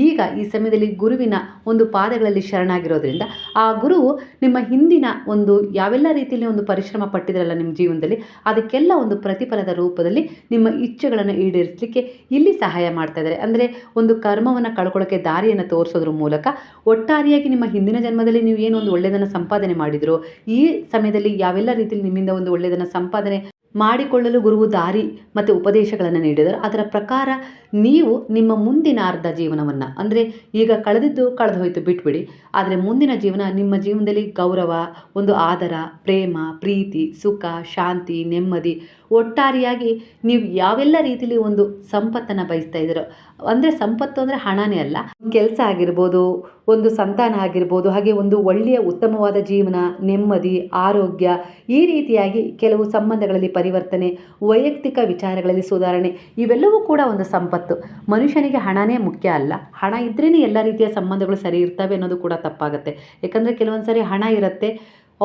Speaker 1: ಈಗ ಈ ಸಮಯದಲ್ಲಿ ಗುರುವಿನ ಒಂದು ಪಾದಗಳಲ್ಲಿ ಶರಣಾಗಿರೋದ್ರಿಂದ ಆ ಗುರು ನಿಮ್ಮ ಹಿಂದಿನ ಒಂದು ಯಾವೆಲ್ಲ ರೀತಿಯಲ್ಲಿ ಒಂದು ಪರಿಶ್ರಮ ಪಟ್ಟಿದ್ರಲ್ಲ ನಿಮ್ಮ ಜೀವನದಲ್ಲಿ, ಅದಕ್ಕೆಲ್ಲ ಒಂದು ಪ್ರತಿಫಲದ ರೂಪದಲ್ಲಿ ನಿಮ್ಮ ಇಚ್ಛೆಗಳನ್ನು ಈಡೇರಿಸಲಿಕ್ಕೆ ಇಲ್ಲಿ ಸಹಾಯ ಮಾಡ್ತಾ ಇದ್ದಾರೆ. ಅಂದರೆ ಒಂದು ಕರ್ಮವನ್ನು ಕಳ್ಕೊಳ್ಳೋಕ್ಕೆ ದಾರಿಯನ್ನು ತೋರಿಸೋದ್ರ ಮೂಲಕ ಒಟ್ಟಾರೆಯಾಗಿ ನಿಮ್ಮ ಹಿಂದಿನ ಜನ್ಮದಲ್ಲಿ ನೀವು ಏನು ಒಂದು ಒಳ್ಳೆಯದನ್ನು ಸಂಪಾದನೆ ಮಾಡಿದ್ರು, ಈ ಸಮಯದಲ್ಲಿ ಯಾವೆಲ್ಲ ರೀತಿಯಲ್ಲಿ ನಿಮ್ಮಿಂದ ಒಂದು ಒಳ್ಳೆಯದನ್ನು ಸಂಪಾದನೆ ಮಾಡಿಕೊಳ್ಳಲು ಗುರುವು ದಾರಿ ಮತ್ತು ಉಪದೇಶಗಳನ್ನು ನೀಡಿದರು. ಅದರ ಪ್ರಕಾರ ನೀವು ನಿಮ್ಮ ಮುಂದಿನ ಅರ್ಧ ಜೀವನವನ್ನು, ಅಂದರೆ ಈಗ ಕಳೆದಿದ್ದು ಕಳೆದು ಹೋಯಿತು, ಬಿಟ್ಬಿಡಿ. ಆದರೆ ಮುಂದಿನ ಜೀವನ ನಿಮ್ಮ ಜೀವನದಲ್ಲಿ ಗೌರವ, ಒಂದು ಆದರ, ಪ್ರೇಮ, ಪ್ರೀತಿ, ಸುಖ, ಶಾಂತಿ, ನೆಮ್ಮದಿ ಒಟ್ಟಾರೆಯಾಗಿ ನೀವು ಯಾವೆಲ್ಲ ರೀತಿಲಿ ಒಂದು ಸಂಪತ್ತನ್ನು ಬಯಸ್ತಾ ಇದ್ದೀರೋ, ಅಂದರೆ ಸಂಪತ್ತು ಅಂದರೆ ಹಣನೇ ಅಲ್ಲ ಕೆಲಸ ಆಗಿರ್ಬೋದು, ಒಂದು ಸಂತಾನ ಆಗಿರ್ಬೋದು, ಹಾಗೆ ಒಂದು ಒಳ್ಳೆಯ ಉತ್ತಮವಾದ ಜೀವನ, ನೆಮ್ಮದಿ, ಆರೋಗ್ಯ, ಈ ರೀತಿಯಾಗಿ ಕೆಲವು ಸಂಬಂಧಗಳಲ್ಲಿ ಪರಿವರ್ತನೆ, ವೈಯಕ್ತಿಕ ವಿಚಾರಗಳಲ್ಲಿ ಸುಧಾರಣೆ, ಇವೆಲ್ಲವೂ ಕೂಡ ಒಂದು ಸಂಪತ್ತು. ಮನುಷ್ಯನಿಗೆ ಹಣನೇ ಮುಖ್ಯ ಅಲ್ಲ. ಹಣ ಇದ್ರೇ ಎಲ್ಲ ರೀತಿಯ ಸಂಬಂಧಗಳು ಸರಿ ಇರ್ತವೆ ಅನ್ನೋದು ಕೂಡ ತಪ್ಪಾಗುತ್ತೆ. ಯಾಕಂದರೆ ಕೆಲವೊಂದು ಸಾರಿ ಹಣ ಇರುತ್ತೆ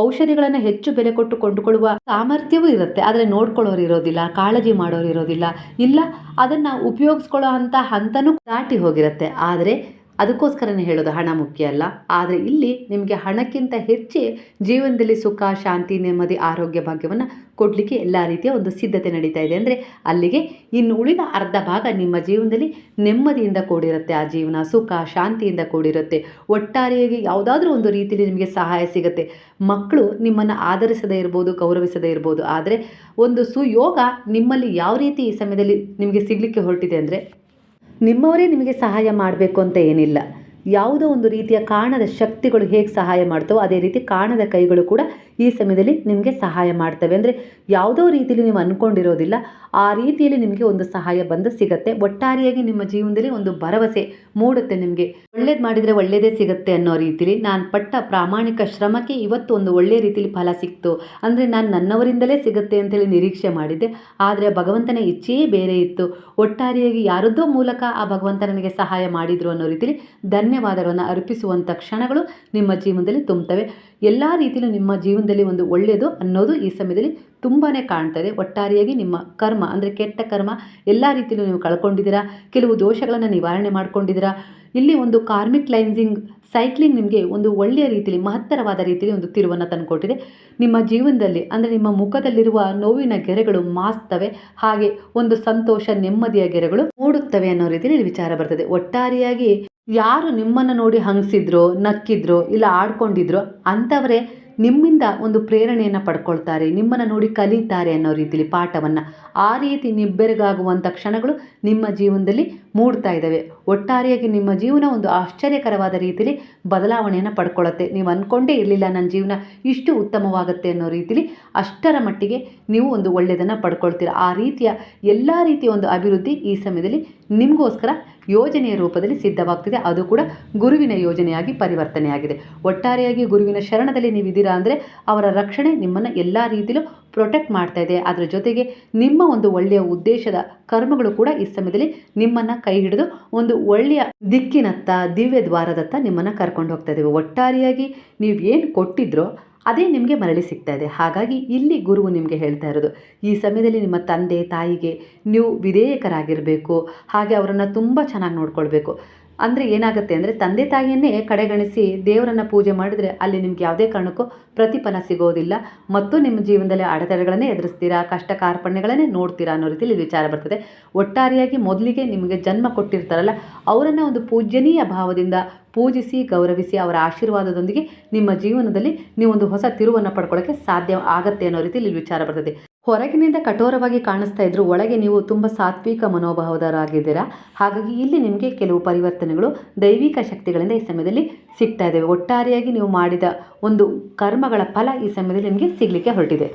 Speaker 1: ಔಷಧಿಗಳನ್ನು ಹೆಚ್ಚು ಬೆಲೆ ಕೊಟ್ಟು ಕೊಂಡುಕೊಳ್ಳುವ ಸಾಮರ್ಥ್ಯವೂ ಇರುತ್ತೆ. ಆದರೆ ನೋಡ್ಕೊಳ್ಳೋರು ಇರೋದಿಲ್ಲ, ಕಾಳಜಿ ಮಾಡೋರು ಇರೋದಿಲ್ಲ. ಇಲ್ಲ, ಅದನ್ನು ಉಪಯೋಗಿಸ್ಕೊಳ್ಳೋ ಅಂಥ ಹಂತನೂ ದಾಟಿ ಹೋಗಿರುತ್ತೆ. ಆದರೆ ಅದಕ್ಕೋಸ್ಕರನೇ ಹೇಳೋದು ಹಣ ಮುಖ್ಯ ಅಲ್ಲ. ಆದರೆ ಇಲ್ಲಿ ನಿಮಗೆ ಹಣಕ್ಕಿಂತ ಹೆಚ್ಚಿ ಜೀವನದಲ್ಲಿ ಸುಖ, ಶಾಂತಿ, ನೆಮ್ಮದಿ, ಆರೋಗ್ಯ ಭಾಗ್ಯವನ್ನು ಕೊಡಲಿಕ್ಕೆ ಎಲ್ಲ ರೀತಿಯ ಒಂದು ಸಿದ್ಧತೆ ನಡೀತಾ ಇದೆ. ಅಂದರೆ ಅಲ್ಲಿಗೆ ಇನ್ನು ಉಳಿದ ಅರ್ಧ ಭಾಗ ನಿಮ್ಮ ಜೀವನದಲ್ಲಿ ನೆಮ್ಮದಿಯಿಂದ ಕೂಡಿರುತ್ತೆ. ಆ ಜೀವನ ಸುಖ, ಶಾಂತಿಯಿಂದ ಕೂಡಿರುತ್ತೆ. ಒಟ್ಟಾರೆಯಾಗಿ ಯಾವುದಾದ್ರೂ ಒಂದು ರೀತಿಯಲ್ಲಿ ನಿಮಗೆ ಸಹಾಯ ಸಿಗುತ್ತೆ. ಮಕ್ಕಳು ನಿಮ್ಮನ್ನು ಆಧರಿಸದೇ ಇರ್ಬೋದು, ಗೌರವಿಸದೇ ಇರ್ಬೋದು. ಆದರೆ ಒಂದು ಸುಯೋಗ ನಿಮ್ಮಲ್ಲಿ ಯಾವ ರೀತಿ ಈ ಸಮಯದಲ್ಲಿ ನಿಮಗೆ ಸಿಗಲಿಕ್ಕೆ ಹೊರಟಿದೆ ಅಂದರೆ ನಿಮ್ಮವರೇ ನಿಮಗೆ ಸಹಾಯ ಮಾಡಬೇಕು ಅಂತ ಏನಿಲ್ಲ. ಯಾವುದೋ ಒಂದು ರೀತಿಯ ಕಾಣದ ಶಕ್ತಿಗಳು ಹೇಗೆ ಸಹಾಯ ಮಾಡ್ತವೋ ಅದೇ ರೀತಿ ಕಾಣದ ಕೈಗಳು ಕೂಡ ಈ ಸಮಯದಲ್ಲಿ ನಿಮಗೆ ಸಹಾಯ ಮಾಡ್ತವೆ. ಅಂದರೆ ಯಾವುದೋ ರೀತಿಯಲ್ಲಿ ನೀವು ಅಂದ್ಕೊಂಡಿರೋದಿಲ್ಲ ಆ ರೀತಿಯಲ್ಲಿ ನಿಮಗೆ ಒಂದು ಸಹಾಯ ಬಂದು ಸಿಗುತ್ತೆ. ಒಟ್ಟಾರೆಯಾಗಿ ನಿಮ್ಮ ಜೀವನದಲ್ಲಿ ಒಂದು ಭರವಸೆ ಮೂಡುತ್ತೆ ನಿಮಗೆ. ಒಳ್ಳೇದು ಮಾಡಿದರೆ ಒಳ್ಳೆಯದೇ ಸಿಗುತ್ತೆ ಅನ್ನೋ ರೀತಿಲಿ ನಾನು ಪಟ್ಟ ಪ್ರಾಮಾಣಿಕ ಶ್ರಮಕ್ಕೆ ಇವತ್ತು ಒಂದು ಒಳ್ಳೆಯ ರೀತಿಯಲ್ಲಿ ಫಲ ಸಿಕ್ತು. ಅಂದರೆ ನಾನು ನನ್ನವರಿಂದಲೇ ಸಿಗುತ್ತೆ ಅಂತೇಳಿ ನಿರೀಕ್ಷೆ ಮಾಡಿದ್ದೆ. ಆದರೆ ಭಗವಂತನ ಇಚ್ಛೆಯೇ ಬೇರೆ ಇತ್ತು. ಒಟ್ಟಾರೆಯಾಗಿ ಯಾರದ್ದೋ ಮೂಲಕ ಆ ಭಗವಂತ ನನಗೆ ಸಹಾಯ ಮಾಡಿದರು ಅನ್ನೋ ರೀತಿಲಿ ಧನ್ಯವಾದಗಳನ್ನು ಅರ್ಪಿಸುವಂಥ ಕ್ಷಣಗಳು ನಿಮ್ಮ ಜೀವನದಲ್ಲಿ ತುಂಬುತ್ತವೆ. ಎಲ್ಲ ರೀತಿಯಲ್ಲೂ ನಿಮ್ಮ ಜೀವನದಲ್ಲಿ ಒಂದು ಒಳ್ಳೆಯದು ಅನ್ನೋದು ಈ ಸಮಯದಲ್ಲಿ ತುಂಬಾ ಕಾಣ್ತಾ ಇದೆ ಒಟ್ಟಾರೆಯಾಗಿ ನಿಮ್ಮ ಕರ್ಮ, ಅಂದರೆ ಕೆಟ್ಟ ಕರ್ಮ, ಎಲ್ಲ ರೀತಿಯಲ್ಲೂ ನೀವು ಕಳ್ಕೊಂಡಿದ್ದೀರಾ? ಕೆಲವು ದೋಷಗಳನ್ನು ನಿವಾರಣೆ ಮಾಡ್ಕೊಂಡಿದ್ದೀರಾ? ಇಲ್ಲಿ ಒಂದು ಕಾರ್ಮಿಕ್ ಲೈನ್ಸಿಂಗ್ ಸೈಕ್ಲಿಂಗ್ ನಿಮಗೆ ಒಂದು ಒಳ್ಳೆಯ ರೀತಿಯಲ್ಲಿ ಮಹತ್ತರವಾದ ರೀತಿಯಲ್ಲಿ ಒಂದು ತಿರುವನ್ನು ತಂದುಕೊಟ್ಟಿದೆ. ನಿಮ್ಮ ಜೀವನದಲ್ಲಿ, ಅಂದರೆ ನಿಮ್ಮ ಮುಖದಲ್ಲಿರುವ ನೋವಿನ ಗೆರೆಗಳು ಮಾಸ್ತವೆ. ಹಾಗೆ ಒಂದು ಸಂತೋಷ, ನೆಮ್ಮದಿಯ ಗೆರೆಗಳು ಮೂಡುತ್ತವೆ ಅನ್ನೋ ರೀತಿಯಲ್ಲಿ ವಿಚಾರ ಬರ್ತದೆ. ಒಟ್ಟಾರೆಯಾಗಿ ಯಾರು ನಿಮ್ಮನ್ನು ನೋಡಿ ಹಂಗಿಸಿದ್ರೋ, ನಕ್ಕಿದ್ರೋ, ಇಲ್ಲ ಆಡ್ಕೊಂಡಿದ್ರೋ ಅಂಥವರೇ ನಿಮ್ಮಿಂದ ಒಂದು ಪ್ರೇರಣೆಯನ್ನು ಪಡ್ಕೊಳ್ತಾರೆ, ನಿಮ್ಮನ್ನು ನೋಡಿ ಕಲಿತಾರೆ ಅನ್ನೋ ರೀತಿಯಲ್ಲಿ ಪಾಠವನ್ನು. ಆ ರೀತಿ ನಿಬ್ಬೆರಗಾಗುವಂಥ ಕ್ಷಣಗಳು ನಿಮ್ಮ ಜೀವನದಲ್ಲಿ ಮೂಡ್ತಾ ಇದ್ದಾವೆ ಒಟ್ಟಾರೆಯಾಗಿ ನಿಮ್ಮ ಜೀವನ ಒಂದು ಆಶ್ಚರ್ಯಕರವಾದ ರೀತಿಯಲ್ಲಿ ಬದಲಾವಣೆಯನ್ನು ಪಡ್ಕೊಳ್ಳುತ್ತೆ ನೀವು ಅಂದ್ಕೊಂಡೇ ಇರಲಿಲ್ಲ ನನ್ನ ಜೀವನ ಇಷ್ಟು ಉತ್ತಮವಾಗುತ್ತೆ ಅನ್ನೋ ರೀತಿಲಿ ಅಷ್ಟರ ಮಟ್ಟಿಗೆ ನೀವು ಒಂದು ಒಳ್ಳೆಯದನ್ನು ಪಡ್ಕೊಳ್ತೀರ. ಆ ರೀತಿಯ ಎಲ್ಲ ರೀತಿಯ ಒಂದು ಅಭಿವೃದ್ಧಿ ಈ ಸಮಯದಲ್ಲಿ ನಿಮಗೋಸ್ಕರ ಯೋಜನೆಯ ರೂಪದಲ್ಲಿ ಸಿದ್ಧವಾಗ್ತಿದೆ. ಅದು ಕೂಡ ಗುರುವಿನ ಯೋಜನೆಯಾಗಿ ಪರಿವರ್ತನೆಯಾಗಿದೆ. ಒಟ್ಟಾರೆಯಾಗಿ ಗುರುವಿನ ಶರಣದಲ್ಲಿ ನೀವಿದ್ದೀರಾ ಅಂದರೆ ಅವರ ರಕ್ಷಣೆ ನಿಮ್ಮನ್ನು ಎಲ್ಲ ರೀತಿಯಲ್ಲೂ ಪ್ರೊಟೆಕ್ಟ್ ಮಾಡ್ತಾ ಇದೆ. ಅದರ ಜೊತೆಗೆ ನಿಮ್ಮ ಒಂದು ಒಳ್ಳೆಯ ಉದ್ದೇಶದ ಕರ್ಮಗಳು ಕೂಡ ಈ ಸಮಯದಲ್ಲಿ ನಿಮ್ಮನ್ನು ಕೈ ಹಿಡಿದು ಒಂದು ಒಳ್ಳೆಯ ದಿಕ್ಕಿನತ್ತ ದಿವ್ಯ ದ್ವಾರದತ್ತ ನಿಮ್ಮನ್ನು ಕರ್ಕೊಂಡು ಹೋಗ್ತಾ ಇದ್ದೀವಿ ಒಟ್ಟಾರೆಯಾಗಿ ನೀವು ಏನು ಕೊಟ್ಟಿದ್ರೋ ಅದೇ ನಿಮಗೆ ಮರಳಿ ಸಿಗ್ತಾ ಇದೆ. ಹಾಗಾಗಿ ಇಲ್ಲಿ ಗುರುವು ನಿಮಗೆ ಹೇಳ್ತಾ ಇರೋದು, ಈ ಸಮಯದಲ್ಲಿ ನಿಮ್ಮ ತಂದೆ, ತಾಯಿಗೆ ನೀವು ವಿಧೇಯಕರಾಗಿರಬೇಕು, ಹಾಗೆ ಅವರನ್ನು ತುಂಬ ಚೆನ್ನಾಗಿ ನೋಡ್ಕೊಳ್ಬೇಕು. ಅಂದರೆ ಏನಾಗುತ್ತೆ ಅಂದರೆ ತಂದೆ, ತಾಯಿಯನ್ನೇ ಕಡೆಗಣಿಸಿ ದೇವರನ್ನು ಪೂಜೆ ಮಾಡಿದರೆ ಅಲ್ಲಿ ನಿಮ್ಗೆ ಯಾವುದೇ ಕಾರಣಕ್ಕೂ ಪ್ರತಿಫಲ ಸಿಗೋದಿಲ್ಲ. ಮತ್ತು ನಿಮ್ಮ ಜೀವನದಲ್ಲಿ ಅಡೆತಡೆಗಳನ್ನೇ ಎದುರಿಸ್ತೀರಾ ಕಷ್ಟ ಕಾರ್ಪಣ್ಯಗಳನ್ನೇ ನೋಡ್ತೀರಾ ಅನ್ನೋ ರೀತಿಯಲ್ಲಿ ವಿಚಾರ ಬರ್ತದೆ. ಒಟ್ಟಾರೆಯಾಗಿ ಮೊದಲಿಗೆ ನಿಮಗೆ ಜನ್ಮ ಕೊಟ್ಟಿರ್ತಾರಲ್ಲ, ಅವರನ್ನು ಒಂದು ಪೂಜ್ಯನೀಯ ಭಾವದಿಂದ ಪೂಜಿಸಿ, ಗೌರವಿಸಿ ಅವರ ಆಶೀರ್ವಾದದೊಂದಿಗೆ ನಿಮ್ಮ ಜೀವನದಲ್ಲಿ ನೀವು ಒಂದು ಹೊಸ ತಿರುವನ್ನು ಪಡ್ಕೊಳ್ಳೋಕ್ಕೆ ಸಾಧ್ಯ ಆಗತ್ತೆ ಅನ್ನೋ ರೀತಿಯಲ್ಲಿ ವಿಚಾರ ಬರ್ತದೆ. ಹೊರಗಿನಿಂದ ಕಠೋರವಾಗಿ ಕಾಣಿಸ್ತಾ ಇದ್ರು, ಒಳಗೆ ನೀವು ತುಂಬ ಸಾತ್ವಿಕ ಮನೋಭಾವದರಾಗಿದ್ದೀರಾ ಹಾಗಾಗಿ ಇಲ್ಲಿ ನಿಮಗೆ ಕೆಲವು ಪರಿವರ್ತನೆಗಳು ದೈವಿಕ ಶಕ್ತಿಗಳಿಂದ ಈ ಸಮಯದಲ್ಲಿ ಸಿಗ್ತಾ ಇದ್ದಾವೆ ಒಟ್ಟಾರೆಯಾಗಿ ನೀವು ಮಾಡಿದ ಒಂದು ಕರ್ಮಗಳ ಫಲ ಈ ಸಮಯದಲ್ಲಿ ನಿಮಗೆ ಸಿಗಲಿಕ್ಕೆ ಹೊರಟಿದೆ.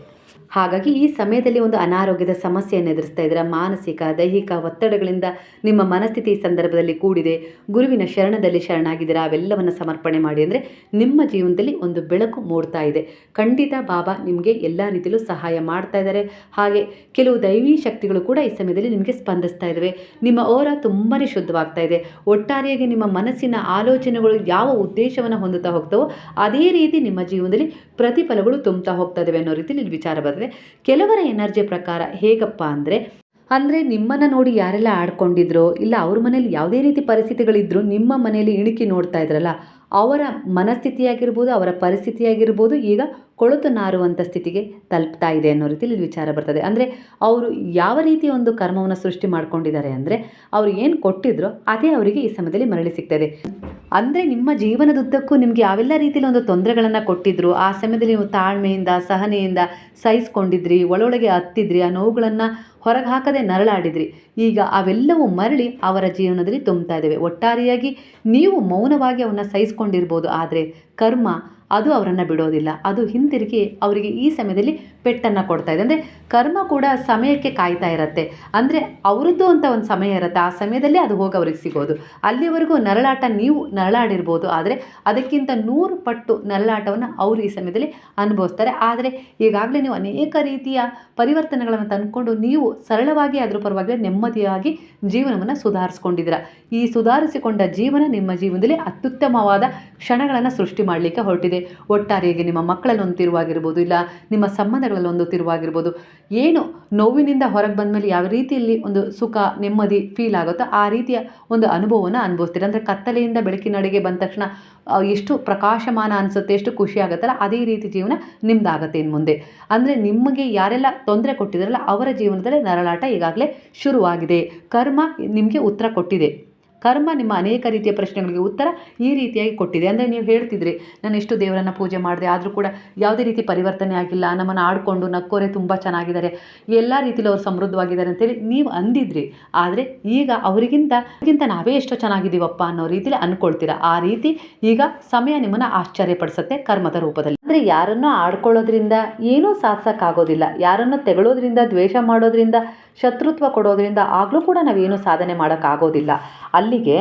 Speaker 1: ಹಾಗಾಗಿ ಈ ಸಮಯದಲ್ಲಿ ಒಂದು ಅನಾರೋಗ್ಯದ ಸಮಸ್ಯೆಯನ್ನು ಎದುರಿಸ್ತಾ ಇದ್ದೀರಾ? ಮಾನಸಿಕ, ದೈಹಿಕ ಒತ್ತಡಗಳಿಂದ ನಿಮ್ಮ ಮನಸ್ಥಿತಿ ಸಂದರ್ಭದಲ್ಲಿ ಕೂಡಿದೆ. ಗುರುವಿನ ಶರಣದಲ್ಲಿ ಶರಣಾಗಿದ್ದೀರಾ? ಅವೆಲ್ಲವನ್ನು ಸಮರ್ಪಣೆ ಮಾಡಿ ಅಂದರೆ ನಿಮ್ಮ ಜೀವನದಲ್ಲಿ ಒಂದು ಬೆಳಕು ಮೂಡ್ತಾ ಇದೆ. ಖಂಡಿತ ಬಾಬಾ, ನಿಮಗೆ ಎಲ್ಲ ರೀತಿಯಲ್ಲೂ ಸಹಾಯ ಮಾಡ್ತಾ ಇದ್ದಾರೆ. ಹಾಗೆ ಕೆಲವು ದೈವಿ ಶಕ್ತಿಗಳು ಕೂಡ ಈ ಸಮಯದಲ್ಲಿ ನಿಮಗೆ ಸ್ಪಂದಿಸ್ತಾ ಇದ್ದಾವೆ. ನಿಮ್ಮ ಓರ ತುಂಬಾ ಶುದ್ಧವಾಗ್ತಾ ಇದೆ. ಒಟ್ಟಾರೆಯಾಗಿ ನಿಮ್ಮ ಮನಸ್ಸಿನ ಆಲೋಚನೆಗಳು ಯಾವ ಉದ್ದೇಶವನ್ನು ಹೊಂದುತ್ತಾ ಹೋಗ್ತವೋ, ಅದೇ ರೀತಿ ನಿಮ್ಮ ಜೀವನದಲ್ಲಿ ಪ್ರತಿಫಲಗಳು ತುಂಬುತ್ತಾ ಹೋಗ್ತಾ ಇದ್ದಾವೆ ಅನ್ನೋ ರೀತಿಯಲ್ಲಿ ವಿಚಾರ ಬರ್ತದೆ. ಕೆಲವರ ಎನರ್ಜಿ ಪ್ರಕಾರ ಹೇಗಪ್ಪ ಅಂದರೆ ಅಂದರೆ ನಿಮ್ಮನ್ನು ನೋಡಿ ಯಾರೆಲ್ಲ ಆಡ್ಕೊಂಡಿದ್ರು, ಇಲ್ಲ ಅವ್ರ ಮನೇಲಿ ಯಾವುದೇ ರೀತಿ ಪರಿಸ್ಥಿತಿಗಳಿದ್ರು ನಿಮ್ಮ ಮನೆಯಲ್ಲಿ ಇಣುಕಿ ನೋಡ್ತಾ ಇದ್ರಲ್ಲ, ಅವರ ಮನಸ್ಥಿತಿಯಾಗಿರ್ಬೋದು, ಅವರ ಪರಿಸ್ಥಿತಿಯಾಗಿರ್ಬೋದು, ಈಗ ಕೊಳೆತು ನಾರುವಂಥ ಸ್ಥಿತಿಗೆ ತಲುಪ್ತಾ ಇದೆ ಅನ್ನೋ ರೀತಿಯಲ್ಲಿ ಇಲ್ಲಿ ವಿಚಾರ ಬರ್ತದೆ. ಅಂದರೆ ಅವರು ಯಾವ ರೀತಿಯ ಒಂದು ಕರ್ಮವನ್ನು ಸೃಷ್ಟಿ ಮಾಡ್ಕೊಂಡಿದ್ದಾರೆ ಅಂದರೆ ಅವರು ಏನು ಕೊಟ್ಟಿದ್ರೋ ಅದೇ ಅವರಿಗೆ ಈ ಸಮಯದಲ್ಲಿ ಮರಳಿ ಸಿಗ್ತದೆ. ಅಂದರೆ ನಿಮ್ಮ ಜೀವನದುದ್ದಕ್ಕೂ ನಿಮಗೆ ಯಾವೆಲ್ಲ ರೀತಿಯಲ್ಲಿ ಒಂದು ತೊಂದರೆಗಳನ್ನು ಕೊಟ್ಟಿದ್ರು, ಆ ಸಮಯದಲ್ಲಿ ನೀವು ತಾಳ್ಮೆಯಿಂದ, ಸಹನೆಯಿಂದ ಸಹಿಸ್ಕೊಂಡಿದ್ರಿ, ಒಳೊಳಗೆ ಹತ್ತಿದ್ರಿ, ಆ ನೋವುಗಳನ್ನು ಹೊರಗೆ ಹಾಕದೆ ನರಳಾಡಿದ್ರಿ, ಈಗ ಅವೆಲ್ಲವೂ ಮರಳಿ ಅವರ ಜೀವನದಲ್ಲಿ ತುಂಬ್ತಾ ಇದ್ದಾವೆ ಒಟ್ಟಾರೆಯಾಗಿ ನೀವು ಮೌನವಾಗಿ ಅವನ್ನ ಸಹಿಸ್ಕೊಂಡಿರ್ಬೋದು, ಆದರೆ ಕರ್ಮ ಅದು ಅವರನ್ನು ಬಿಡೋದಿಲ್ಲ. ಅದು ಹಿಂತಿರುಗಿ ಅವರಿಗೆ ಈ ಸಮಯದಲ್ಲಿ ಪೆಟ್ಟನ್ನು ಕೊಡ್ತಾ ಇದೆ. ಅಂದರೆ ಕರ್ಮ ಕೂಡ ಸಮಯಕ್ಕೆ ಕಾಯ್ತಾ ಇರತ್ತೆ. ಅಂದರೆ ಅವರದ್ದು ಅಂತ ಒಂದು ಸಮಯ ಇರುತ್ತೆ. ಆ ಸಮಯದಲ್ಲಿ ಅದು ಹೋಗಿ ಅವ್ರಿಗೆ ಸಿಗೋದು. ಅಲ್ಲಿವರೆಗೂ ನರಳಾಟ ನೀವು ನರಳಾಡಿರ್ಬೋದು. ಆದರೆ ಅದಕ್ಕಿಂತ ನೂರು ಪಟ್ಟು ನರಳಾಟವನ್ನು ಅವರು ಈ ಸಮಯದಲ್ಲಿ ಅನುಭವಿಸ್ತಾರೆ. ಆದರೆ ಈಗಾಗಲೇ ನೀವು ಅನೇಕ ರೀತಿಯ ಪರಿವರ್ತನೆಗಳನ್ನು ತಂದುಕೊಂಡು ನೀವು ಸರಳವಾಗಿ ಅದರ ಪರವಾಗಿ ನೆಮ್ಮದಿಯಾಗಿ ಜೀವನವನ್ನು ಸುಧಾರಿಸ್ಕೊಂಡಿದ್ದೀರ. ಈ ಸುಧಾರಿಸಿಕೊಂಡ ಜೀವನ ನಿಮ್ಮ ಜೀವನದಲ್ಲಿ ಅತ್ಯುತ್ತಮವಾದ ಕ್ಷಣಗಳನ್ನು ಸೃಷ್ಟಿ ಮಾಡಲಿಕ್ಕೆ ಹೊರಟಿದೆ. ಒಟ್ಟಾರೆಯಾಗಿ ನಿಮ್ಮ ಮಕ್ಕಳನ್ನು ಹೊಂದಿರುವಾಗಿರ್ಬೋದು ಇಲ್ಲ ನಿಮ್ಮ ಸಂಬಂಧಗಳಲ್ಲಿ ಒಂದು ತಿರುವಾಗಿರ್ಬೋದು. ಏನು ನೋವಿನಿಂದ ಹೊರಗೆ ಬಂದಮೇಲೆ ಯಾವ ರೀತಿಯಲ್ಲಿ ಒಂದು ಸುಖ, ನೆಮ್ಮದಿ ಫೀಲ್ ಆಗುತ್ತೋ ಆ ರೀತಿಯ ಒಂದು ಅನುಭವವನ್ನು ಅನುಭವಿಸ್ತೀರ. ಅಂದರೆ ಕತ್ತಲೆಯಿಂದ ಬೆಳಕಿನಡೆಗೆ ಬಂದ ತಕ್ಷಣ ಎಷ್ಟು ಪ್ರಕಾಶಮಾನ ಅನಿಸುತ್ತೆ, ಎಷ್ಟು ಖುಷಿ ಆಗುತ್ತಲ್ಲ ಅದೇ ರೀತಿ ಜೀವನ ನಿಮ್ದಾಗತ್ತೆ ಇನ್ನು ಮುಂದೆ. ಅಂದರೆ ನಿಮಗೆ ಯಾರೆಲ್ಲ ತೊಂದರೆ ಕೊಟ್ಟಿದ್ದಾರಲ್ಲ ಅವರ ಜೀವನದಲ್ಲಿ ನರಳಾಟ ಈಗಾಗಲೇ ಶುರುವಾಗಿದೆ. ಕರ್ಮ ನಿಮಗೆ ಉತ್ತರ ಕೊಟ್ಟಿದೆ. ಕರ್ಮ ನಿಮ್ಮ ಅನೇಕ ರೀತಿಯ ಪ್ರಶ್ನೆಗಳಿಗೆ ಉತ್ತರ ಈ ರೀತಿಯಾಗಿ ಕೊಟ್ಟಿದೆ. ಅಂದರೆ ನೀವು ಹೇಳ್ತಿದ್ರಿ, ನಾನು ಎಷ್ಟು ದೇವರನ್ನು ಪೂಜೆ ಮಾಡಿದೆ, ಆದರೂ ಕೂಡ ಯಾವುದೇ ರೀತಿ ಪರಿವರ್ತನೆ ಆಗಿಲ್ಲ, ನಮ್ಮನ್ನು ಆಡಿಕೊಂಡು ನಕ್ಕೋರೆ ತುಂಬ ಚೆನ್ನಾಗಿದ್ದಾರೆ, ಎಲ್ಲ ರೀತಿಲಿ ಅವ್ರು ಸಮೃದ್ಧವಾಗಿದ್ದಾರೆ ಅಂತೇಳಿ ನೀವು ಅಂದಿದ್ರಿ. ಆದರೆ ಈಗ ಅವರಿಗಿಂತ ಅವರಿಗಿಂತ ನಾವೇ ಎಷ್ಟು ಚೆನ್ನಾಗಿದ್ದೀವಪ್ಪ ಅನ್ನೋ ರೀತಿಲಿ ಅಂದ್ಕೊಳ್ತೀರಾ ಆ ರೀತಿ ಈಗ ಸಮಯ ನಿಮ್ಮನ್ನು ಆಶ್ಚರ್ಯಪಡಿಸುತ್ತೆ ಕರ್ಮದ ರೂಪದಲ್ಲಿ. ಅಂದರೆ ಯಾರನ್ನು ಆಡ್ಕೊಳ್ಳೋದ್ರಿಂದ ಏನೂ ಸಾಧಿಸೋಕ್ಕಾಗೋದಿಲ್ಲ, ಯಾರನ್ನು ತೆಗಳೋದ್ರಿಂದ, ದ್ವೇಷ ಮಾಡೋದ್ರಿಂದ ಶತ್ರುತ್ವ ಕೊಡೋದ್ರಿಂದ ಆಗಲೂ ಕೂಡ ನಾವೇನು ಸಾಧನೆ ಮಾಡೋಕ್ಕಾಗೋದಿಲ್ಲ. ಅಲ್ಲಿಗೆ